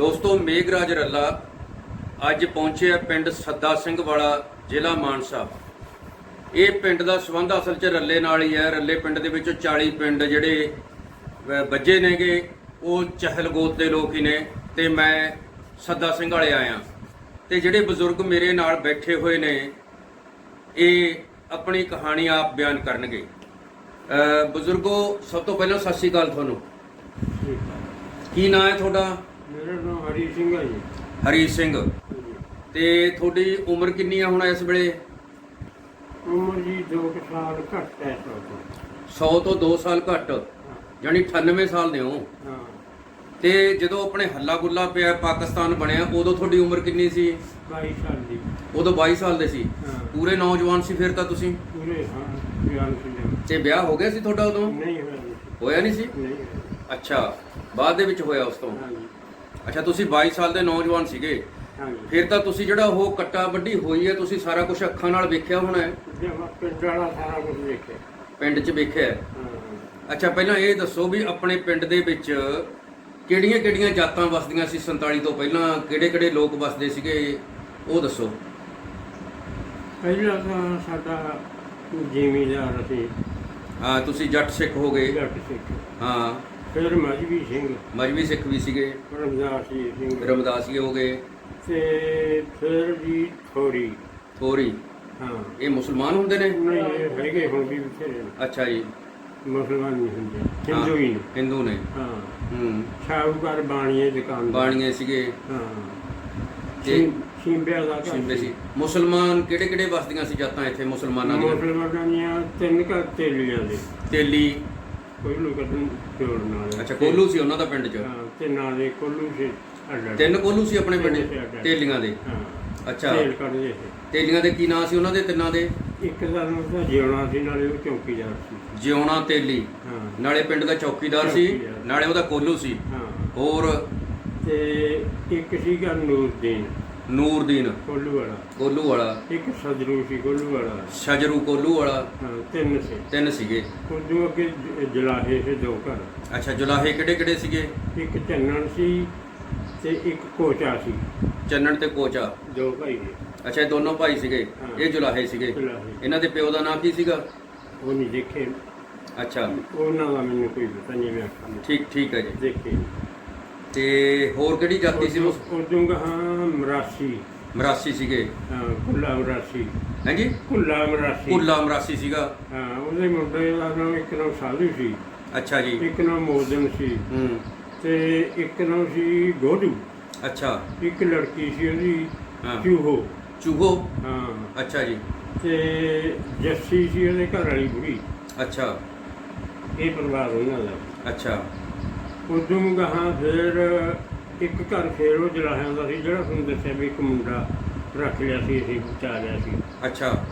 ਦੋਸਤੋ ਮੇਘਰਾਜ ਰੱਲਾ ਅੱਜ ਪਹੁੰਚਿਆ ਪਿੰਡ ਸੱਦਾ ਸਿੰਘ ਵਾਲਾ ਜ਼ਿਲ੍ਹਾ ਮਾਨਸਾ। ਇਹ ਪਿੰਡ ਦਾ ਸਬੰਧ ਅਸਲ 'ਚ ਰੱਲੇ ਨਾਲ ਹੀ ਹੈ। ਰੱਲੇ ਪਿੰਡ ਦੇ ਵਿੱਚੋਂ 40 ਪਿੰਡ ਜਿਹੜੇ ਵੱਜੇ ਨੇਗੇ ਉਹ ਚਹਿਲਗੋਤ ਦੇ ਲੋਕ ਹੀ ਨੇ ਤੇ ਮੈਂ ਸੱਦਾ ਸਿੰਘ ਵਾਲੇ ਆਇਆ। ਤੇ ਜਿਹੜੇ ਬਜ਼ੁਰਗ ਮੇਰੇ ਨਾਲ ਬੈਠੇ ਹੋਏ ਨੇ ਇਹ ਆਪਣੀ ਕਹਾਣੀ ਆਪ ਬਿਆਨ ਕਰਨਗੇ। ਬਜ਼ੁਰਗੋ ਸਭ ਤੋਂ ਪਹਿਲਾਂ ਸਤਿ ਸ਼੍ਰੀ ਅਕਾਲ ਤੁਹਾਨੂੰ। ਕੀ ਨਾਂ ਹੈ ਤੁਹਾਡਾ? ਮੇਰਾ ਨਾਮ ਹਰੀ ਸਿੰਘ ਹੈ ਜੀ। ਹਰੀ ਸਿੰਘ। ਤੇ ਤੁਹਾਡੀ ਉਮਰ ਕਿੰਨੀ ਆ ਹੁਣ ਇਸ ਵੇਲੇ? ਉਮਰ ਜੀ 2 ਸਾਲ ਘੱਟ ਹੈ ਸੋ 100 ਤੋਂ 2 ਸਾਲ ਘੱਟ ਯਾਨੀ 98 ਸਾਲ ਦੇ ਹੋ ਹਾਂ। ਤੇ ਜਦੋਂ ਆਪਣੇ ਹੱਲਾ ਗੁੱਲਾ ਪਿਆ ਪਾਕਿਸਤਾਨ ਬਣਿਆ ਉਦੋਂ ਤੁਹਾਡੀ ਉਮਰ ਕਿੰਨੀ ਸੀ? 22 ਸਾਲ ਦੀ। ਉਦੋਂ 22 ਸਾਲ ਦੇ ਸੀ। ਹਾਂ। ਪੂਰੇ ਨੌਜਵਾਨ ਸੀ ਫਿਰ ਤਾਂ ਤੁਸੀਂ? ਪੂਰੇ ਹਾਂ ਤੇ ਵਿਆਹ ਹੋ ਗਿਆ ਸੀ ਤੁਹਾਡਾ ਉਦੋਂ? ਨਹੀਂ ਹੋਇਆ ਜੀ, ਹੋਇਆ ਨਹੀਂ ਸੀ? ਨਹੀਂ ਹੋਇਆ। ਅੱਛਾ ਬਾਅਦ ਦੇ ਵਿੱਚ ਹੋਇਆ ਉਸ ਤੋਂ। ਹਾਂ ਜੀ ਅੱਛਾ ਤੁਸੀਂ 22 ਸਾਲ ਦੇ ਨੌਜਵਾਨ ਸੀਗੇ। ਹਾਂ ਜੀ ਫਿਰ ਤਾਂ ਤੁਸੀਂ ਜਿਹੜਾ ਉਹ ਕੱਟਾ ਵੱਡੀ ਹੋਈ ਹੈ ਤੁਸੀਂ ਸਾਰਾ ਕੁਝ ਅੱਖਾਂ ਨਾਲ ਵੇਖਿਆ ਹੋਣਾ ਹੈ? ਪਿੰਡ ਵਾਲਾ ਸਾਰਾ ਕੁਝ ਦੇਖਿਆ ਪਿੰਡ 'ਚ ਵੇਖਿਆ ਹੈ? ਹਾਂ। ਅੱਛਾ ਪਹਿਲਾਂ ਇਹ ਦੱਸੋ ਵੀ ਆਪਣੇ ਪਿੰਡ ਦੇ ਵਿੱਚ ਕਿਹੜੀਆਂ-ਕਿਹੜੀਆਂ ਜਾਤਾਂ ਵਸਦੀਆਂ ਸੀ 47 ਤੋਂ ਪਹਿਲਾਂ? ਕਿਹੜੇ-ਕਿਹੜੇ ਲੋਕ ਵਸਦੇ ਸੀਗੇ? ਉਹ ਦੱਸੋ। ਪਹਿਲਾਂ ਤਾਂ ਸਾਡਾ ਜ਼ਿਮੀਦਾਰ ਸੀ। ਹਾਂ ਤੁਸੀਂ ਜੱਟ ਸਿੱਖ ਹੋ ਗਏ। ਜੱਟ ਸਿੱਖ। ਹਾਂ। ਫਿਰ ਮਜਬੀ ਸਿੰਘ ਮਜਬੀ ਸਿੱਖ ਵੀ ਸੀਗੇ। ਰਮਦਾਸੀ ਸਿੰਘ ਰਮਦਾਸੀਏ ਹੋ ਗਏ। ਤੇ ਫਿਰ ਜੀ ਥੋੜੀ ਥੋਰੀ। ਹਾਂ। ਇਹ ਮੁਸਲਮਾਨ ਹੁੰਦੇ ਨੇ? ਨਹੀਂ ਇਹ ਹੈਗੇ ਹੁਣ ਵੀ ਬਥੇਰੇ ਨੇ। ਅੱਛਾ ਜੀ। ਮੁਸਲਮਾਨ ਨਹੀਂ ਹੁੰਦੇ। ਹਿੰਦੂ ਹੀ ਨੇ। ਹਿੰਦੂ ਨੇ। ਹਾਂ। ਹੂੰ। ਸ਼ਾਹੂਕਾਰ ਬਾਣੀਏ ਦੁਕਾਨ ਬਾਣੀਏ ਸੀਗੇ। ਹਾਂ। ਤੇ ਤੇ ਸਿੰਬਿਆ ਦਾ ਘਰ ਸਿੰਬੇ ਸੀ। ਮੁਸਲਮਾਨ ਕਿਹੜੇ-ਕਿਹੜੇ ਵਸਦੀਆਂ ਸੀ ਜਾਤਾਂ ਇੱਥੇ ਮੁਸਲਮਾਨਾਂ ਦੀਆਂ? ਮੁਸਲਮਾਨਾਂ ਦੀਆਂ ਤਿੰਨ ਘਰ ਤੇਲੀਆਂ ਦੇ। ਤੇਲੀ ਅੱਛਾ ਕੋਲੂ ਸੀ ਉਹਨਾਂ ਦਾ ਪਿੰਡ 'ਚ? ਹਾਂ ਤੇ ਨਾਲੇ ਕੋਲੂ ਸੀ ਅੱਡ। ਤਿੰਨ ਕੋਲੂ ਸੀ ਆਪਣੇ ਪਿੰਡ? ਤਿੰਨ ਸੀ। ਤੇਲੀਆਂ ਦੇ? ਹਾਂ। ਅੱਛਾ। ਤੇਲ ਕੱਢਦੇ ਸੀ। ਤੇਲੀਆਂ ਦੇ ਕੀ ਨਾਂ ਸੀ ਉਹਨਾਂ ਦੇ ਤਿੰਨਾਂ ਦੇ? ਇੱਕ ਦਾ ਨਾਮ ਤਾਂ ਜਿਉਣਾ ਸੀ ਨਾਲੇ ਉਹ ਚੌਕੀਦਾਰ ਸੀ। ਜਿਉਣਾ ਤੇਲੀ। ਹਾਂ। ਨਾਲੇ ਪਿੰਡ ਦਾ ਚੌਕੀਦਾਰ ਸੀ ਚੌਕੀਦਾਰ। ਨਾਲੇ ਉਹਦਾ ਕੋਲੂ ਸੀ। ਹਾਂ। ਹੋਰ? ਤੇ ਇੱਕ ਸੀਗਾ ਨੂਰਦੀਨ। ਨੂਰਦੀਨ। ਕੋਲੂ ਵਾਲਾ ਕੋਲੂ ਵਾਲਾ ਇੱਕ ਸਦਰੂ ਸੀ ਕੋਲੂ ਵਾਲਾ ਸ਼ਜਰੂ ਕੋਲੂ ਵਾਲਾ ਹਾਂ ਤਿੰਨ ਸੀ। ਤਿੰਨ ਸੀਗੇ। ਉਦੋਂ ਅੱਗੇ ਜ- ਜਲਾਹੇ ਸੀ ਦੋ ਘਰ। ਅੱਛਾ ਜੁਲਾਹੇ ਕਿਹੜੇ ਕਿਹੜੇ ਸੀਗੇ? ਇੱਕ ਚੰਨਣ ਸੀ ਤੇ ਇੱਕ ਕੋਚਾ ਸੀ। ਚੰਨਣ ਤੇ ਕੋਚਾ। ਦੋ ਭਾਈ ਨੇ ਅੱਛਾ ਇਹ ਦੋਨੋਂ ਭਾਈ ਸੀਗੇ। ਹਾਂ। ਇਹ ਜੁਲਾਹੇ ਸੀਗੇ। ਜੁਲਾਹੇ। ਇਹਨਾਂ ਦੇ ਪਿਓ ਦਾ ਨਾਮ ਕੀ ਸੀਗਾ? ਉਹ ਨਹੀਂ ਦੇਖੇ। ਅੱਛਾ। ਉਹਨਾਂ ਦਾ ਮੈਨੂੰ ਕੋਈ ਪਤਾ ਨਹੀਂ ਮੈਂ ਅੱਖਾਂ ਨਾਲ ਠੀਕ ਠੀਕ ਹੈ ਜੀ। ਦੇਖੇ। ਤੇ ਹੋਰ ਕਿਹੜੀ ਜਾਤੀ ਸੀ? ਉਸ ਉਦੋਂ ਹਾਂ ਮਰਾਸੀ ਮਰਾਸੀ ਸੀਗੇ। ਹਾਂ ਕੁੱਲਾ ਮਰਾਸੀ ਹਾਂਜੀ? ਕੁੱਲਾ ਮਰਾਸੀ ਕੁੱਲਾ ਮਰਾਸੀ ਸੀਗਾ। ਹਾਂ ਉਹਦੇ ਮੁੰਡੇ ਦਾ ਨਾਮ ਇੱਕ ਨਾਮ ਸਾਧੂ ਸੀ। ਅੱਛਾ ਜੀ। ਇੱਕ ਨਾਮ ਮੋਦਨ ਸੀ। ਹੂੰ। ਤੇ ਇੱਕ ਨਾਮ ਸੀ ਗੋਡੂ ਅੱਛਾ। ਇੱਕ ਲੜਕੀ ਸੀ ਉਹਦੀ ਹਾਂ। ਚੂਹੋ। ਚੂਹੋ? ਹਾਂ। ਅੱਛਾ ਜੀ। ਤੇ ਜੱਸੀ ਸੀ ਉਹਦੇ ਘਰ ਵਾਲੀ ਬੁੜੀ। ਅੱਛਾ। ਇਹ ਪਰਿਵਾਰ ਉਹਨਾਂ ਦਾ। ਅੱਛਾ। ਉਦੋਂ ਗਾਹਾਂ ਫਿਰ ਇੱਕ ਘਰ ਫੇਰ ਉਹ ਜਲਾਹਿਆ ਹੁੰਦਾ ਸੀ ਜਿਹੜਾ ਤੁਹਾਨੂੰ ਦੱਸਿਆ ਵੀ ਇੱਕ ਮੁੰਡਾ ਰੱਖ ਲਿਆ ਸੀ ਅਸੀਂ ਬਚਾ ਲਿਆ ਸੀ। ਅੱਛਾ।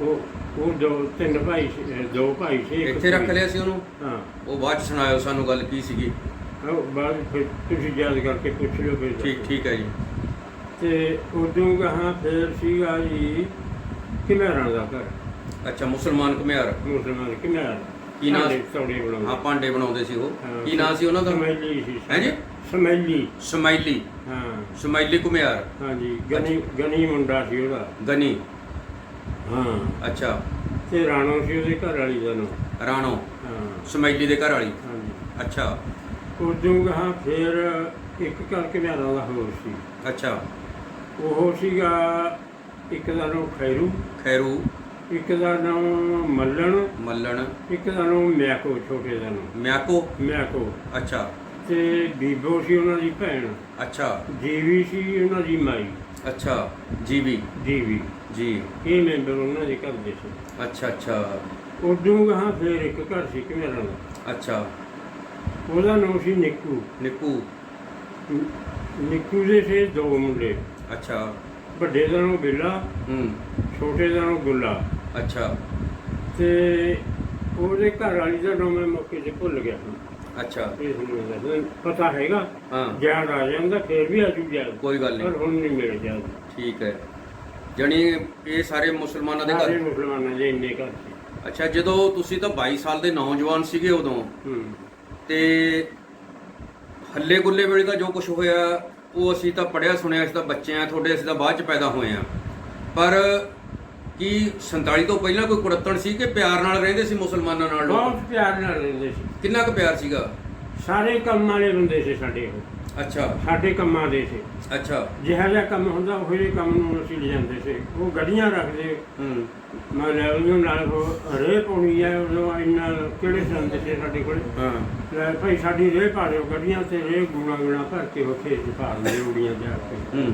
ਉਹ ਉਹ ਦੋ ਤਿੰਨ ਭਾਈ ਸੀ ਅਹ ਦੋ ਭਾਈ ਸੀ ਇੱਕ ਇੱਥੇ ਰੱਖ ਕੁੜੀ। ਲਿਆ ਸੀ। ਉਹਨੂੰ? ਹਾਂ। ਉਹ ਬਾਅਦ ਚ ਸੁਣਾਇਓ ਸਾਨੂੰ ਗੱਲ ਕੀ ਸੀਗੀ। ਉਹ ਬਾਅਦ ਫਿਰ ਤੁਸੀਂ ਯਾਦ ਕਰਕੇ ਪੁੱਛ ਲਿਓ ਫਿਰ। ਠੀਕ ਠੀਕ ਹੈ ਜੀ। ਤੇ ਉਦੋਂ ਗਾਹਾਂ ਫਿਰ ਸੀਗਾ ਜੀ ਕਿਨਾਰਾਂ ਦਾ ਘਰ। ਅੱਛਾ ਮੁਸਲਮਾਨ ਘੁਮਿਆਰ। ਮੁਸਲਮਾਨ ਕਿਨਾਰ ਕੀ ਨਾਂ? ਹਾਂ ਭਾਂਡੇ ਬਣਾਉਂਦੇ ਸੀ ਉਹ। ਕੀ ਨਾਂ ਸੀ ਉਹਨਾਂ ਦਾ? ਸੀ। ਹੈਂ ਜੀ? ਸਮੈਲੀ। ਸਮਾਈਲੀ ਹਾਂ। ਸਮਾਈਲੀ ਘੁਮਿਆਰ। ਹਾਂਜੀ ਗਨੀ ਗਨੀ ਮੁੰਡਾ ਸੀ ਉਹਦਾ। ਗਨੀ। ਹਾਂ। ਅੱਛਾ। ਤੇ ਰਾਣੋ ਸੀ ਉਹਦੇ ਘਰ ਵਾਲੀ ਦਾ ਨਾਮ। ਰਾਣੋ। ਹਾਂ। ਸਮਾਈਲੀ ਦੇ ਘਰ ਵਾਲੀ ਹਾਂਜੀ। ਅੱਛਾ। ਉਦੋਂ ਗਾਹਾਂ ਫਿਰ ਇੱਕ ਘਰ ਕਿਨਾਰਾ ਦਾ ਹੋਰ ਸੀ। ਅੱਛਾ। ਉਹ ਸੀਗਾ ਇੱਕ ਦਾ ਨਾਮ ਖੈਰੂ। ਖੈਰੂ। ਇੱਕ ਦਾ ਨਾਮ ਮੱਲਣ। ਮੱਲਣ। ਇੱਕ ਦਾ ਨਾਮ ਮਿਆਕੋ ਛੋਟੇ ਦਾ ਨਾਮ। ਮਿਆਕੋ। ਮਿਆਕੋ। ਅੱਛਾ। ਤੇ ਬੀਬੋ ਸੀ ਉਹਨਾਂ ਦੀ ਭੈਣ। ਅੱਛਾ। ਜੀਵੀ ਸੀ ਉਹਨਾਂ ਦੀ ਮਾਈ। ਅੱਛਾ ਜੀਵੀ। ਜੀਵੀ। ਜੀ। ਇਹ ਮੈਂਬਰ ਉਹਨਾਂ ਦੇ ਘਰ ਦੇ ਸੀ। ਅੱਛਾ ਅੱਛਾ। ਉਦੋਂ ਗਾਹਾਂ ਫਿਰ ਇੱਕ ਘਰ ਸੀ ਕਿਨਾਰਾ ਦਾ। ਅੱਛਾ। ਉਹਦਾ ਨਾਮ ਸੀ ਨਿੱਕੂ। ਨਿੱਕੂ। ਨਿੱਕੂ ਦੇ ਸੀ ਦੋ ਮੁੰਡੇ। ਅੱਛਾ। ਵੱਡੇ ਦਾ ਨਾਮ ਬਿੱਲਾ ਹੂੰ। ਛੋਟੇ ਦਾ ਨਾਮ ਗੁੱਲਾ। ਅੱਛਾ। ਤੇ ਉਹਦੇ ਘਰ ਵਾਲੀ ਦਾ ਨਾਮ ਮੈਂ ਮੌਕੇ ਤੇ ਭੁੱਲ ਗਿਆ। ਹੁਣ ਅੱਛਾ। ਇਸ ਨੂੰ ਦੱਸਣ ਪਤਾ ਹੈਗਾ ਹਾਂ। ਯਾਦ ਆ ਜਾਂਦਾ ਫੇਰ ਵੀ ਆਜੂ ਯਾਦ ਕੋਈ ਗੱਲ ਪਰ ਨਹੀਂ ਹੁਣ ਨਹੀਂ ਮੇਰੇ ਯਾਦ ਠੀਕ ਹੈ। ਜਣੀ ਇਹ ਸਾਰੇ ਮੁਸਲਮਾਨਾਂ ਦੇ ਸਾਰੇ ਘਰ ਮੁਸਲਮਾਨਾਂ ਦੇ ਇੰਨੇ ਘਰ ਸੀ। ਅੱਛਾ ਜਦੋਂ ਤੁਸੀਂ ਤਾਂ 22 ਸਾਲ ਦੇ ਨੌਜਵਾਨ ਸੀਗੇ ਉਦੋਂ ਹੂੰ। ਤੇ ਹੱਲੇ ਗੁੱਲੇ ਵੇਲੇ ਦਾ ਜੋ ਕੁਝ ਹੋਇਆ ਉਹ ਅਸੀਂ ਤਾਂ ਪੜਿਆ ਸੁਣਿਆ ਅਸੀਂ ਤਾਂ ਬੱਚੇ ਆ ਤੁਹਾਡੇ ਅਸੀਂ ਤਾਂ ਬਾਅਦ ਚ ਪੈਦਾ ਹੋਏ ਆ। ਪਰ ਕੀ 47 ਤੋਂ ਪਹਿਲਾਂ ਕੋਈ ਕੁੜੱਤਣ ਸੀ ਕਿ ਪਿਆਰ ਨਾਲ ਰਹਿੰਦੇ ਸੀ ਮੁਸਲਮਾਨਾਂ ਨਾਲ ਲੋਕ? ਬਹੁਤ ਪਿਆਰ ਨਾਲ ਰਹਿੰਦੇ ਸੀ। ਕਿੰਨਾ ਕੁ ਪਿਆਰ ਸੀਗਾ? ਸਾਰੇ ਕੰਮ ਵਾਲੇ ਬੰਦੇ ਸੀ ਸਾਡੇ ਉਹ। ਅੱਛਾ। ਸਾਡੇ ਕੰਮਾਂ ਦੇ ਸੀ। ਅੱਛਾ। ਜਿਹੜਾ ਜਿਹਾ ਕੰਮ ਹੁੰਦਾ ਉਹ ਜਿਹੇ ਕੰਮ ਨੂੰ ਅਸੀਂ ਲਿਜਾਂਦੇ ਸੀ। ਉਹ ਗੱਡੀਆਂ ਰੱਖਦੇ। ਹੂੰ। ਮਤਲਬ ਉਹਨਾਂ ਨਾਲ ਉਹ ਰੇ ਪਾਉਣੀ ਹੈ ਉਹ ਇੰਨਾ ਕਿਹੜੇ ਸੰਦ ਸੀ ਸਾਡੇ ਕੋਲ? ਹਾਂ। ਲੈ ਭਾਈ ਸਾਡੀ ਰੇ ਪਾ ਦਿਓ ਗੱਡੀਆਂ ਤੇ ਰੇ ਗੁਣਾ ਗੁਣਾ ਭਰ ਕੇ ਉਹ ਖੇਤ 'ਚ ਪਾ ਦਿੰਦੇ ਰੂੜੀਆਂ ਜਾ ਕੇ। ਹੂੰ।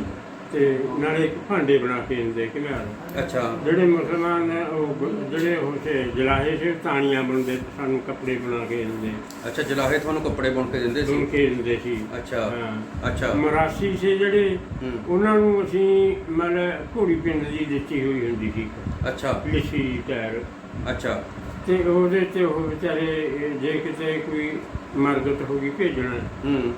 ਤੇ ਨਾਲੇ ਇੱਕ ਭਾਂਡੇ ਬਣਾ ਕੇ ਦਿੰਦੇ ਘਿਆਰ ਅੱਛਾ। ਜਿਹੜੇ ਮੁਸਲਮਾਨ ਨੇ ਉਹ ਗ- ਜਿਹੜੇ ਉਹ ਸੇ ਜਲਾਹੇ ਸੀ ਤਾਣੀਆਂ ਬਣਦੇ ਸਾਨੂੰ ਕੱਪੜੇ ਬਣਾ ਕੇ ਦਿੰਦੇ। ਅੱਛਾ ਜਲਾਹੇ ਤੁਹਾਨੂੰ ਕੱਪੜੇ ਬੁਣ ਕੇ ਦਿੰਦੇ ਸੀ? ਕੇ ਦਿੰਦੇ ਸੀ। ਅੱਛਾ ਹਾਂ। ਅੱਛਾ। ਮਰਾਸੀ ਸੀ ਜਿਹੜੇ ਹੂੰ। ਉਹਨਾਂ ਨੂੰ ਅਸੀਂ ਮਤਲਬ ਘੋੜੀ ਪਿੰਡ ਦੀ ਦਿੱਤੀ ਹੋਈ ਹੁੰਦੀ ਸੀ। ਅੱਛਾ। ਲਿਸ਼ੀ ਟਾਇਰ ਅੱਛਾ। ਤੇ ਉਹਦੇ ਤੇ ਉਹ ਵਿਚਾਰੇ ਇਹ ਜੇ ਕਿਤੇ ਕੋਈ ਮਰਗਤ ਹੋ ਗਈ ਭੇਜਣਾ। ਹੂੰ।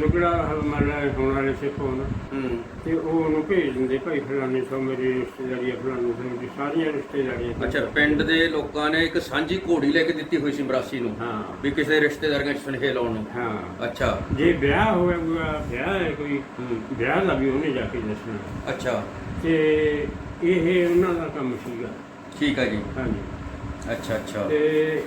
ਕਿਹੜਾ ਮਤਲਬ ਹੁਣ ਸਿੱਖ ਹੋਣ ਹੂੰ। ਤੇ ਉਹ ਉਹਨੂੰ ਭੇਜ ਦਿੰਦੇ ਭਾਈ ਫਲਾਣੇ ਤੋਂ ਮੇਰੀ ਰਿਸ਼ਤੇਦਾਰੀ ਆ ਫਲਾਣੇ ਮੇਰੀ ਸਾਰੀਆਂ ਰਿਸ਼ਤੇਦਾਰੀਆਂ। ਅੱਛਾ ਪਿੰਡ ਦੇ ਲੋਕਾਂ ਨੇ ਇੱਕ ਸਾਂਝੀ ਘੋੜੀ ਲੈ ਕੇ ਦਿੱਤੀ ਹੋਈ ਸੀ ਮਰਾਸੀ ਨੂੰ ਹਾਂ। ਵੀ ਕਿਸੇ ਰਿਸ਼ਤੇਦਾਰਾਂ 'ਚ ਸੁਨੇਹੇ ਲਾਉਣ ਨੂੰ। ਹਾਂ। ਅੱਛਾ। ਜੇ ਵਿਆਹ ਹੋਇਆ ਵਿਆਹ ਹੈ ਕੋਈ ਵਿਆਹ ਦਾ ਵੀ ਉਹਨੇ ਜਾ ਕੇ ਦੱਸਣਾ। ਅੱਛਾ। ਤੇ ਇਹ ਉਹਨਾਂ ਦਾ ਕੰਮ ਸੀਗਾ। ਠੀਕ ਹੈ ਜੀ। ਹਾਂਜੀ। ਅੱਛਾ ਅੱਛਾ। ਤੇ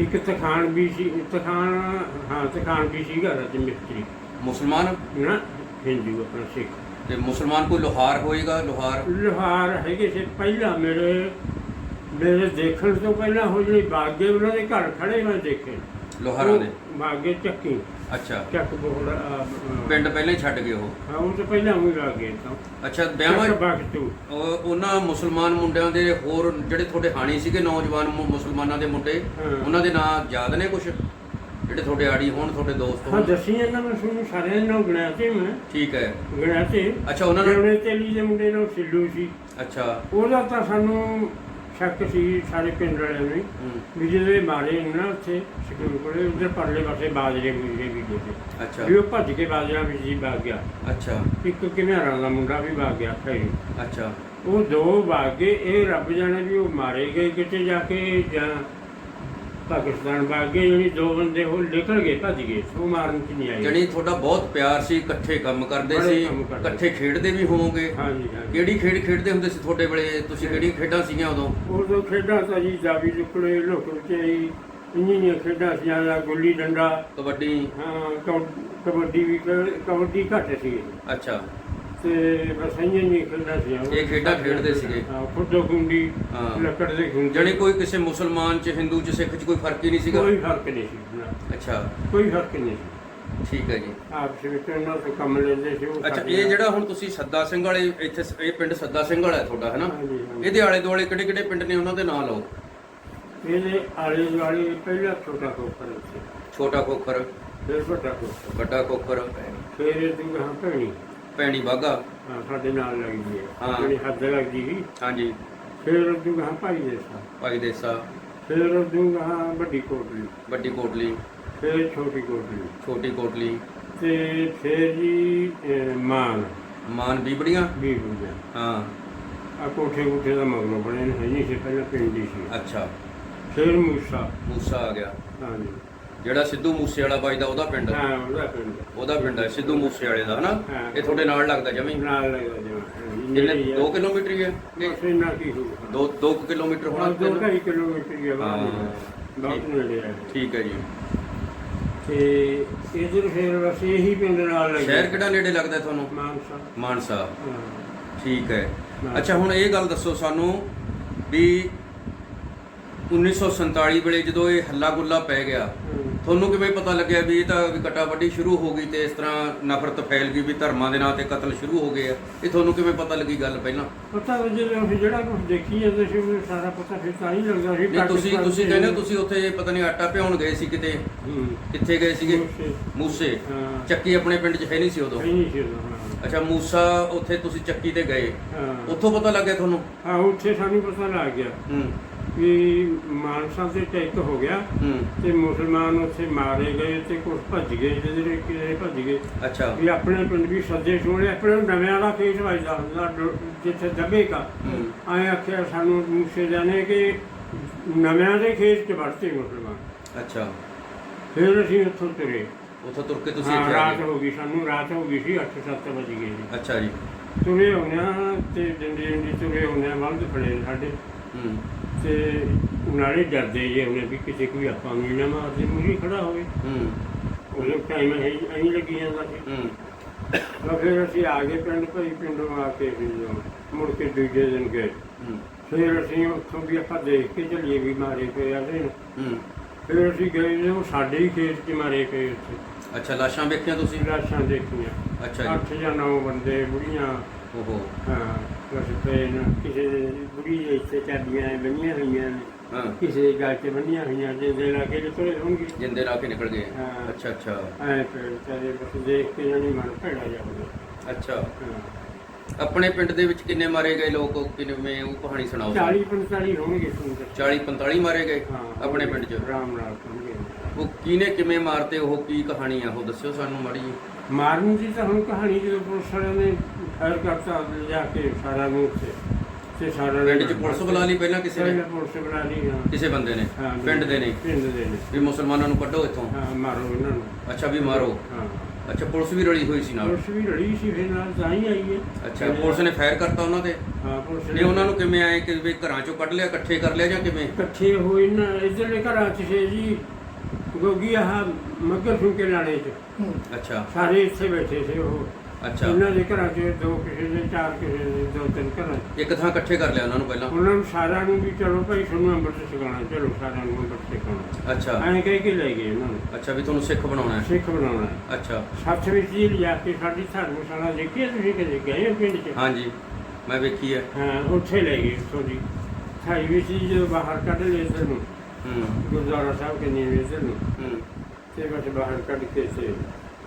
ਇੱਕ ਤਖਾਨ ਵੀ ਸੀ ਤਖਾਨ ਹਾਂ ਤਖਾਨ ਵੀ ਸੀਗਾ ਰਜ ਮਿਸਤਰੀ। ਮੁਸਲਮਾਨ? ਨਾ ਹਿੰਦੂ ਆਪਣਾ ਸਿੱਖ। ਤੇ ਮੁਸਲਮਾਨ ਕੋਈ ਲੋਹਾਰ ਹੋਏਗਾ? ਲੋਹਾਰ? ਲੋਹਾਰ ਹੈਗੇ ਸੀ। ਪਹਿਲਾਂ ਮੇਰੇ ਮੇਰੇ ਦੇਖਣ ਤੋਂ ਪਹਿਲਾਂ ਉਹ ਜਿਹੜੇ ਬਾਗੇ ਉਹਨਾਂ ਦੇ ਘਰ ਖੜੇ ਮੈਂ ਦੇਖੇ। ਲੋਹਾਰਾਂ ਦੇ? ਬਾਗੇ ਚੱਕੀ। ਅੱਛਾ। ਚੱਕ ਬੋਲ ਪਿੰਡ ਪਹਿਲਾਂ ਹੀ ਛੱਡ ਗਏ ਉਹ? ਹਾਂ ਉਹ ਤੋਂ ਪਹਿਲਾਂ ਉਹ ਲੱਗ ਗਏ ਤਾਂ ਅੱਛਾ ਚੱਕ ਵਿਆਹਾਂ ਬਖਤੂ ਉਹ- ਉਹਨਾਂ ਮੁਸਲਮਾਨ ਮੁੰਡਿਆਂ ਦੇ ਹੋਰ ਜਿਹੜੇ ਤੁਹਾਡੇ ਹਾਣੀ ਸੀਗੇ ਨੌਜਵਾਨ ਮੁਸਲਮਾਨਾਂ ਦੇ ਮੁੰਡੇ ਹਾਂ। ਉਹਨਾਂ ਦੇ ਨਾਂ ਯਾਦ ਨੇ ਕੁਝ ਜਿਹੜੇ ਤੁਹਾਡੇ ਆੜੀ ਹੋਣ ਤੁਹਾਡੇ ਦੋਸਤ ਹਾਂ ਹੋਣ? ਦੱਸੀ ਇਹਨਾਂ ਮੈਂ ਤੁਹਾਨੂੰ ਸਾਰਿਆਂ ਨੂੰ ਗਿਣਿਆ ਤੇ ਮੈਂ। ਠੀਕ ਹੈ। ਗਿਣਿਆ ਤੇ। ਅੱਛਾ ਉਹਨਾਂ ਨੂੰ ਜਿਹੜੇ ਤੇਲੀ ਦੇ ਮੁੰਡੇ ਨੂੰ ਸਿੱਲੂ ਸੀ। ਅੱਛਾ। ਉਹਦਾ ਤਾਂ ਸਾਨੂੰ ਸ਼ੱਕ ਸੀ ਸਾਰੇ ਪਿੰਡ ਵਾਲਿਆਂ ਨੂੰ ਵੀ ਇਹ ਮਾਰੇ ਨੇ ਨਾ ਉੱਥੇ ਸਕੂਲ ਕੋਲੇ ਉਧਰ ਪਰਲੇ ਪਾਸੇ ਬਾਜਰੇ ਵੀ ਗਏ ਸੀ। ਅੱਛਾ। ਵੀ ਉਹ ਭੱਜ ਕੇ ਬਾਜਰਾ ਵੀ ਜੀ ਭਾਗ ਗਿਆ। ਅੱਛਾ। ਇੱਕ ਕਿਨਾਰਾਂ ਦਾ ਮੁੰਡਾ ਵੀ ਭਾਗ ਗਿਆ ਖੈਰੀ ਅੱਛਾ। ਉਹ ਦੋ ਭਾਗ ਗਏ ਇਹ ਰੱਬ ਜਾਣੇ ਵੀ ਉਹ ਮਾਰੇ ਗਏ ਕਿਤੇ ਜਾ ਕੇ ਜਾਂ ਪਾਕਿਸਤਾਨ ਭਾਗ ਗਏ ਜਿਹੜੀ ਦੋ ਬੰਦੇ ਉਹ ਨਿਕਲ ਗਏ ਭੱਜ ਗਏ ਉਹ ਮਾਰਨ ਚ ਨਹੀਂ ਆਏ। ਜਣੀ ਤੁਹਾਡਾ ਬਹੁਤ ਪਿਆਰ ਸੀ ਇਕੱਠੇ ਕੰਮ ਕਰਦੇ ਬੜੇ ਸੀ ਕੰਮ ਕਰਦੇ। ਇਕੱਠੇ ਖੇਡਦੇ ਵੀ ਹੋਵੋਗੇ। ਹਾਂਜੀ ਹਾਂਜੀ। ਕਿਹੜੀ ਖੇਡ ਖੇਡਦੇ ਹੁੰਦੇ ਸੀ ਤੁਹਾਡੇ ਵੇਲੇ? ਤੁਸੀਂ ਕਿਹੜੀ ਖੇਡਾਂ ਸੀਗੀਆਂ ਉਦੋਂ? ਉਦੋਂ ਖੇਡਾਂ ਤਾਂ ਜੀ ਜਾਵੀ ਲੁਕੜੇ ਲੁਕ ਲੁਚਾਈ ਇੰਨੀਆਂ ਖੇਡਾਂ ਸੀ ਜ਼ਿਆਦਾ ਗੁੱਲੀ ਡੰਡਾ। ਕਬੱਡੀ। ਹਾਂ ਕਬ- ਕਬੱਡੀ ਵੀ ਕਬੱਡੀ ਘੱਟ ਸੀ ਅੱਛਾ। ਤੇ ਬਸ ਇੰਨੀਆਂ ਹੀ ਖੇਡਾਂ ਸੀ ਇਹ ਖੇਡਾਂ ਖੇਡਦੇ ਸੀਗੇ। ਖੁੰਡੀ ਹਾਂ। ਲੱਕੜ ਦੇ ਖੁੰਡੀ। ਜਣੀ ਕੋਈ ਕਿਸੇ ਮੁਸਲਮਾਨ ਚ ਹਿੰਦੂ ਚ ਸਿੱਖ ਚ ਕੋਈ ਫ਼ਰਕ ਹੀ ਨਹੀਂ ਸੀਗਾ? ਕੋਈ ਫ਼ਰਕ ਨਹੀਂ ਸੀ ਨਾ, ਅੱਛਾ। ਕੋਈ ਫ਼ਰਕ ਨਹੀਂ ਸੀ। ਠੀਕ ਹੈ ਜੀ। ਆਪਸ ਵਿੱਚ ਉਹਨਾਂ ਤੋਂ ਕੰਮ ਲੈਂਦੇ ਸੀ ਉਹ ਅੱਛਾ ਇਹ ਜਿਹੜਾ ਹੁਣ ਤੁਸੀਂ ਸੱਦਾ ਸਿੰਘ ਵਾਲੇ ਇੱਥੇ ਸ- ਇਹ ਪਿੰਡ ਸੱਦਾ ਸਿੰਘ ਵਾਲਾ ਹੈ ਤੁਹਾਡਾ ਹੈ ਨਾ? ਹਾਂਜੀ, ਹਾਂਜੀ। ਇਹਦੇ ਆਲੇ ਦੁਆਲੇ ਕਿਹੜੇ ਕਿਹੜੇ ਪਿੰਡ ਨੇ ਉਹਨਾਂ ਦੇ ਨਾਂ ਲਓ? ਇਹਦੇ ਆਲੇ ਦੁਆਲੇ ਪਹਿਲਾ ਛੋਟਾ ਕੋਪਰ ਸੀ। ਛੋਟਾ ਖੋਖਰ। ਫਿਰ ਵੱਡਾ ਕੋਪਰ ਵੱਡਾ ਖੋਖਰ। ਫਿਰ ਇਹ ਦੂਗਾ ਹਾਂ ਭੈਣੀ। ਪੈਣੀ ਬਾਗਾ ਹਾਂ ਸਾਡੇ ਨਾਲ ਲੱਗਦੀ ਹੈ। ਹਾਂ। ਜਿਹੜੀ ਹੱਦ ਲੱਗਦੀ ਸੀ ਹਾਂਜੀ। ਫਿਰ ਦੂਗਾ ਹਾਂ ਭਾਈ ਦੇਸਾ। ਭਾਈ ਦੇਸਾ। ਫਿਰ ਦੂਗਾ ਹਾਂ ਵੱਡੀ ਕੋਟਲੀ। ਵੱਡੀ ਕੋਟਲੀ। ਫਿਰ ਛੋਟੀ ਕੋਟਲੀ। ਛੋਟੀ ਕੋਟਲੀ। ਤੇ ਫਿਰ ਜੀ ਅਹ, ਮਾਨ। ਮਾਨ ਬੀਬੜੀਆਂ ਵੀ ਬੁਝਾ ਹਾਂ। ਆ ਕੋਠੇ ਕੋਠੇ ਦਾ ਮਗਰੋਂ ਬਣੇ ਨੇ ਹੈ ਨਹੀਂ ਸੀ ਪਹਿਲਾਂ ਪਿੰਡ ਹੀ ਸੀ। ਅੱਛਾ। ਫਿਰ ਮੂਸਾ। ਮੂਸਾ ਆ ਗਿਆ। ਹਾਂਜੀ। ਜਿਹੜਾ ਸਿੱਧੂ ਮੂਸੇ ਵਾਲਾ ਬਾਈ ਦਾ ਉਹਦਾ ਪਿੰਡ ਹਾਂ ਉਹਦਾ ਪਿੰਡ ਉਹਦਾ ਪਿੰਡ ਹੈ ਸਿੱਧੂ ਮੂਸੇ ਵਾਲੇ ਦਾ ਹਨਾ। ਇਹ ਤੁਹਾਡੇ ਨਾਲ ਲੱਗਦਾ ਜਮੀ ਨਾਲ ਲੱਗਦਾ ਜਿਵੇਂ ਕਿੰਨੇ 2 ਕਿਲੋਮੀਟਰ ਹੀ ਹੈ ਬਸ ਇੰਨਾ ਕੀ ਹੋਊਗਾ 2 2 ਕਿਲੋਮੀਟਰ ਹੋਣਾ ਹਾਂ, ਦੋ ਤਿੰਨ? ਢਾਈ ਕਿਲੋਮੀਟਰ ਹੀ ਹਾਂ। ਨਹੀਂ। ਬਹੁਤ ਨੇੜੇ ਹੈ ਠੀਕ ਹੈ ਜੀ ਤੇ ਇਧਰ ਫਿਰ ਬਸ ਇਹੀ ਪਿੰਡ ਨਾਲ ਲੱਗਦਾ ਸ਼ਹਿਰ ਕਿਹੜਾ ਨੇੜੇ ਲੱਗਦਾ ਤੁਹਾਨੂੰ ਮਾਨਸਾ ਮਾਨਸਾ। ਠੀਕ ਹੈ। ਅੱਛਾ ਹੁਣ ਇਹ ਗੱਲ ਦੱਸੋ ਸਾਨੂੰ ਵੀ 1947 ਵੇਲੇ ਜਦੋਂ ਇਹ ਹੱਲਾ ਗੁੱਲਾ ਪੈ ਗਿਆ। ਤੁਹਾਨੂੰ ਕਿਵੇਂ ਪਤਾ ਲੱਗਿਆ ਵੀ ਇਹ ਤਾਂ ਵੀ ਕਟਾ ਵੱਡੀ ਸ਼ੁਰੂ ਹੋ ਗਈ ਤੇ ਇਸ ਤਰ੍ਹਾਂ ਨਫ਼ਰਤ ਫੈਲ ਗਈ ਵੀ ਧਰਮਾਂ ਦੇ ਨਾਂ ਤੇ ਕਤਲ ਸ਼ੁਰੂ ਹੋ ਗਏ ਆ? ਇਹ ਤੁਹਾਨੂੰ ਕਿਵੇਂ ਪਤਾ ਲੱਗੀ ਗੱਲ ਪਹਿਲਾਂ? ਪਤਾ ਵੀ ਜਦੋਂ ਅਸੀਂ ਜਿਹੜਾ ਕੁਝ ਦੇਖੀ ਜਾਂਦੇ ਸੀ ਉਹ ਸਾਰਾ ਪਤਾ ਫਿਰ ਤਾਂ ਹੀ ਲੱਗਦਾ ਸੀ ਨਹੀਂ ਤੁਸੀਂ ਪਾਕਿਸਤਾਨ ਤੁਸੀਂ ਕਹਿੰਦੇ ਹੋ ਤੁਸੀਂ ਉੱਥੇ ਪਤਾ ਨਹੀਂ ਆਟਾ ਭਿਉਣ ਗਏ ਸੀ ਕਿਤੇ? ਹੂੰ। ਕਿੱਥੇ ਗਏ ਸੀਗੇ? ਮੂਸੇ। ਮੂਸੇ। ਹਾਂ। ਚੱਕੀ ਆਪਣੇ ਪਿੰਡ 'ਚ ਹੈ ਨਹੀਂ ਸੀ ਉਦੋਂ? ਨਹੀਂ ਸੀ ਉਦੋਂ, ਅੱਛਾ ਮੂਸਾ ਉੱਥੇ ਤੁਸੀਂ ਚੱਕੀ ਤੇ ਗਏ। ਹਾਂ। ਉੱਥੋਂ ਪਤਾ ਲੱਗਿਆ ਤੁਹਾਨੂੰ? ਹਾਂ ਉੱਥੇ ਸਾਨੂੰ ਪਤਾ ਲੱਗ ਗਿਆ। ਹੂੰ। ਕਿ ਮਾਨਸਾ ਤੇ ਟੈਕ ਹੋ ਗਿਆ ਤੇ ਮੁਸਲਮਾਨ ਉੱਥੇ ਮਾਰੇ ਗਏ ਤੇ ਕੁਝ ਭੱਜ ਗਏ ਜਿਹੜੇ ਕਿ ਭੱਜ ਗਏ। ਅੱਛਾ। ਵੀ ਆਪਣੇ ਪਿੰਡ ਵੀ ਸੱਜੇ ਸੋਹਣੇ ਆਪਣੇ ਨਵਿਆਂ ਦਾ ਖੇਤ ਵੱਜਦਾ ਹੁੰਦਾ ਜਿੱਥੇ ਦੱਬੇਗਾ ਆਏ ਆਖਿਆ ਸਾਨੂੰ ਮੂਸੇ ਜਾਣੇ ਕਿ ਨਵਿਆਂ ਦੇ ਖੇਤ ਚ ਵੜਤੇ ਮੁਸਲਮਾਨ। ਅੱਛਾ। ਫਿਰ ਅਸੀਂ ਉੱਥੋਂ ਤੁਰੇ। ਉੱਥੋਂ ਤੁਰ ਕੇ ਤੁਸੀਂ ਇੱਥੇ ਰਾਤ ਹੋ ਗਈ ਸਾਨੂੰ ਰਾਤ ਹੋ ਗਈ ਸੀ 8-7 ਵਜ ਗਏ ਜੀ। ਅੱਛਾ ਜੀ। ਤੁਰੇ ਹੁੰਦਿਆਂ ਤੇ ਡੰਡੀ ਡੰਡੀ ਤੁਰੇ ਹੁੰਦਿਆਂ ਬੰਦ ਫੜੇ ਸਾਡੇ। ਹੂੰ। ਤੇ ਨਾਲੇ ਡਰਦੇ ਜੇ ਉਹਨੇ ਵੀ ਕਿਸੇ ਕੋਈ ਆਪਾਂ ਨੂੰ ਨਾ ਮਾਰਦੇ ਮੂਰੀ ਖੜਾ ਹੋਵੇ। ਹੂੰ। ਉਹਨੇ ਟਾਈਮ ਹੈ ਐਂ ਲੱਗੀ ਜਾਂਦਾ ਸੀ। ਹੂੰ। ਤਾਂ ਫਿਰ ਅਸੀਂ ਆ ਗਏ ਪਿੰਡ ਭਾਈ ਪਿੰਡੋਂ ਆ ਕੇ ਫਿਰ ਮੁੜ ਕੇ ਦੂਜੇ ਦਿਨ ਗਏ। ਹੂੰ। ਫਿਰ ਅਸੀਂ ਉੱਥੋਂ ਵੀ ਆਪਾਂ ਦੇਖ ਕੇ ਚੱਲੀਏ ਵੀ ਮਾਰੇ ਪਏ ਆ ਨੇ ਹੂੰ। ਫਿਰ ਅਸੀਂ ਗਏ ਨੇ ਉਹ ਸਾਡੇ ਹੀ ਖੇਤ 'ਚ ਮਾਰੇ ਪਏ ਉੱਥੇ। ਅੱਛਾ ਲਾਸ਼ਾਂ ਵੇਖੀਆਂ ਤੁਸੀਂ? ਲਾਸ਼ਾਂ ਦੇਖੀਆਂ। ਅੱਛਾ ਜੀ। ਅੱਠ ਜਾਂ ਨੌ ਬੰਦੇ ਬੁੜੀਆਂ। ਓਹੋ। ਹਾਂ। ਬਸ ਪਏ ਨੇ ਕਿਸੇ ਦੇ ਬੁੜੀ ਦੇ ਇੱਥੇ ਚਾਬੀਆਂ ਬੰਨੀਆਂ ਹੋਈਆਂ ਨੇ ਹਾਂ। ਕਿਸੇ ਦੇ ਗਲ 'ਚ ਬੰਨੀਆਂ ਹੋਈਆਂ ਜੇ ਦੇ ਲਾ ਕੇ ਨਿਕਲੇ ਹੋਣਗੇ। ਜਿੰਦੇ ਲਾ ਕੇ ਨਿਕਲ ਗਏ। ਹਾਂ। ਅੱਛਾ ਅੱਛਾ। ਐ ਪੇੜ ਚਾਰੇ ਬਸ ਦੇਖ ਕੇ ਜਾਨੀ ਮਨ ਭੈੜਾ ਜਾਊਗਾ ਅੱਛਾ। ਹਾਂ। ਆਪਣੇ ਪਿੰਡ ਦੇ ਵਿੱਚ ਕਿੰਨੇ ਮਾਰੇ ਗਏ ਲੋਕ? ਕਿਵੇਂ ਉਹ ਕਹਾਣੀ ਸੁਣਾਓ। 40 45 ਹੋਣਗੇ ਸੁਣਦੇ 40 45 ਮਾਰੇ ਗਏ ਆਪਣੇ ਪਿੰਡ 'ਚ? ਰਾਮ ਨਾਲ ਹੋਣਗੇ। ਉਹ ਕਿਹਨੇ ਕਿਵੇਂ ਮਾਰਤੇ? ਉਹ ਕੀ ਕਹਾਣੀ ਆ? ਉਹ ਦੱਸਿਓ ਸਾਨੂੰ ਮਾੜੀ ਜੀ ਮਾਰਨ ਦੀ ਤਾਂ ਹੁਣ ਕਹਾਣੀ ਜਦੋਂ ਪੁਲਿਸ ਵਾਲਿਆਂ ਨੇ ਫਾਇਰ ਕਰਤਾ ਲਿਜਾ ਕੇ ਸਾਰਾ ਨੂੰ ਤੇ ਤੇ ਸਾਰਾ ਪਿੰਡ 'ਚ ਪੁਲਿਸ ਬੁਲਾ ਲਈ ਪਹਿਲਾਂ ਕਿਸੇ ਨੇ? ਪੁਲਿਸ ਬੁਲਾ ਲਈ ਹਾਂ। ਕਿਸੇ ਬੰਦੇ ਨੇ? ਹਾਂ, ਪਿੰਡ ਦੇ ਨੇ? ਪਿੰਡ ਦੇ ਨੇ। ਵੀ ਮੁਸਲਮਾਨਾਂ ਨੂੰ ਕੱਢੋ ਇੱਥੋਂ? ਹਾਂ ਮਾਰੋ ਇਹਨਾਂ ਨੂੰ। ਅੱਛਾ ਵੀ ਮਾਰੋ? ਹਾਂ। ਅੱਛਾ ਪੁਲਿਸ ਵੀ ਰਲੀ ਹੋਈ ਸੀ ਨਾਲ? ਪੁਲਿਸ ਵੀ ਲੜੀ ਸੀ ਫਿਰ ਨਾਲ ਤਾਂ ਹੀ ਆਈ ਹੈ ਅੱਛਾ ਪੁਲਿਸ ਨੇ ਫਾਇਰ ਕਰਤਾ ਉਹਨਾਂ ਤੇ? ਹਾਂ ਪੁਲਿਸ ਨਹੀਂ ਉਹਨਾਂ ਨੂੰ ਕਿਵੇਂ ਆਏ ਕਿ ਵੀ ਘਰਾਂ ਚੋਂ ਕੱਢ ਲਿਆ ਇਕੱਠੇ ਕਰ ਲਿਆ ਜਾਂ ਕਿਵੇਂ? ਇਕੱਠੇ ਹੋਏ ਨਾ ਇਧਰਲੇ ਘਰਾਂ 'ਚ ਸੀ ਜੀ ਗੋਗੀ ਆਹ ਮੱਗਰ ਸੁੰਕੇ ਲਾਣੇ 'ਚ। ਅੱਛਾ। ਸਾਰੇ ਇੱਥੇ ਬੈਠੇ ਸੀ ਉਹ। ਅੱਛਾ। ਇਹਨਾਂ ਦੇ ਘਰਾਂ 'ਚ ਦੋ ਕਿਸੇ ਦੇ ਚਾਰ ਕਿਸੇ ਦੇ ਦੋ ਤਿੰਨ ਘਰਾਂ 'ਚ। ਇੱਕ ਥਾਂ ਇਕੱਠੇ ਕਰ ਲਿਆ ਉਹਨਾਂ ਨੂੰ ਪਹਿਲਾਂ? ਉਹਨਾਂ ਨੂੰ ਸਾਰਿਆਂ ਨੂੰ ਵੀ ਚਲੋ ਭਾਈ ਤੁਹਾਨੂੰ ਅੰਮ੍ਰਿਤ ਛਕਾਉਣਾ ਚਲੋ ਸਾਰਿਆਂ ਨੂੰ ਅੰਮ੍ਰਿਤ ਛਕਾਉਣਾ। ਅੱਛਾ। ਐਂ ਕਹਿ ਕੇ ਲੈ ਗਏ ਉਹਨਾਂ ਨੂੰ। ਅੱਛਾ ਵੀ ਤੁਹਾਨੂੰ ਸਿੱਖ ਬਣਾਉਣਾ ਹੈ। ਸਿੱਖ ਬਣਾਉਣਾ ਹੈ। ਅੱਛਾ। ਸੱਤ ਵਿੱਚ ਜੀ ਲਿਜਾ ਕੇ ਸਾਡੀ ਧਰਮਸ਼ਾਲਾ ਦੇਖੀ ਹੈ ਤੁਸੀਂ ਕਦੇ? ਗਏ ਹੋ ਪਿੰਡ 'ਚ? ਹਾਂਜੀ ਮੈਂ ਵੇਖੀ ਹੈ। ਹਾਂ ਉੱਥੇ ਲੈ ਗਏ ਉੱਥੋਂ ਦੀ। ਸਾਈ ਵਿੱਚ ਜੀ ਜਦੋਂ ਬਾਹਰ ਕੱਢ ਲਏ ਇੱਧਰ ਨੂੰ। ਹੂੰ। ਗੁਰਦੁਆਰਾ ਸਾਹਿਬ ਕੇ ਨੀਵੇਂ ਇੱਧਰ ਨੂੰ। ਹੂੰ। ਤੇ ਬਸ ਬਾਹਰ ਕੱਢ ਕੇ ਤੇ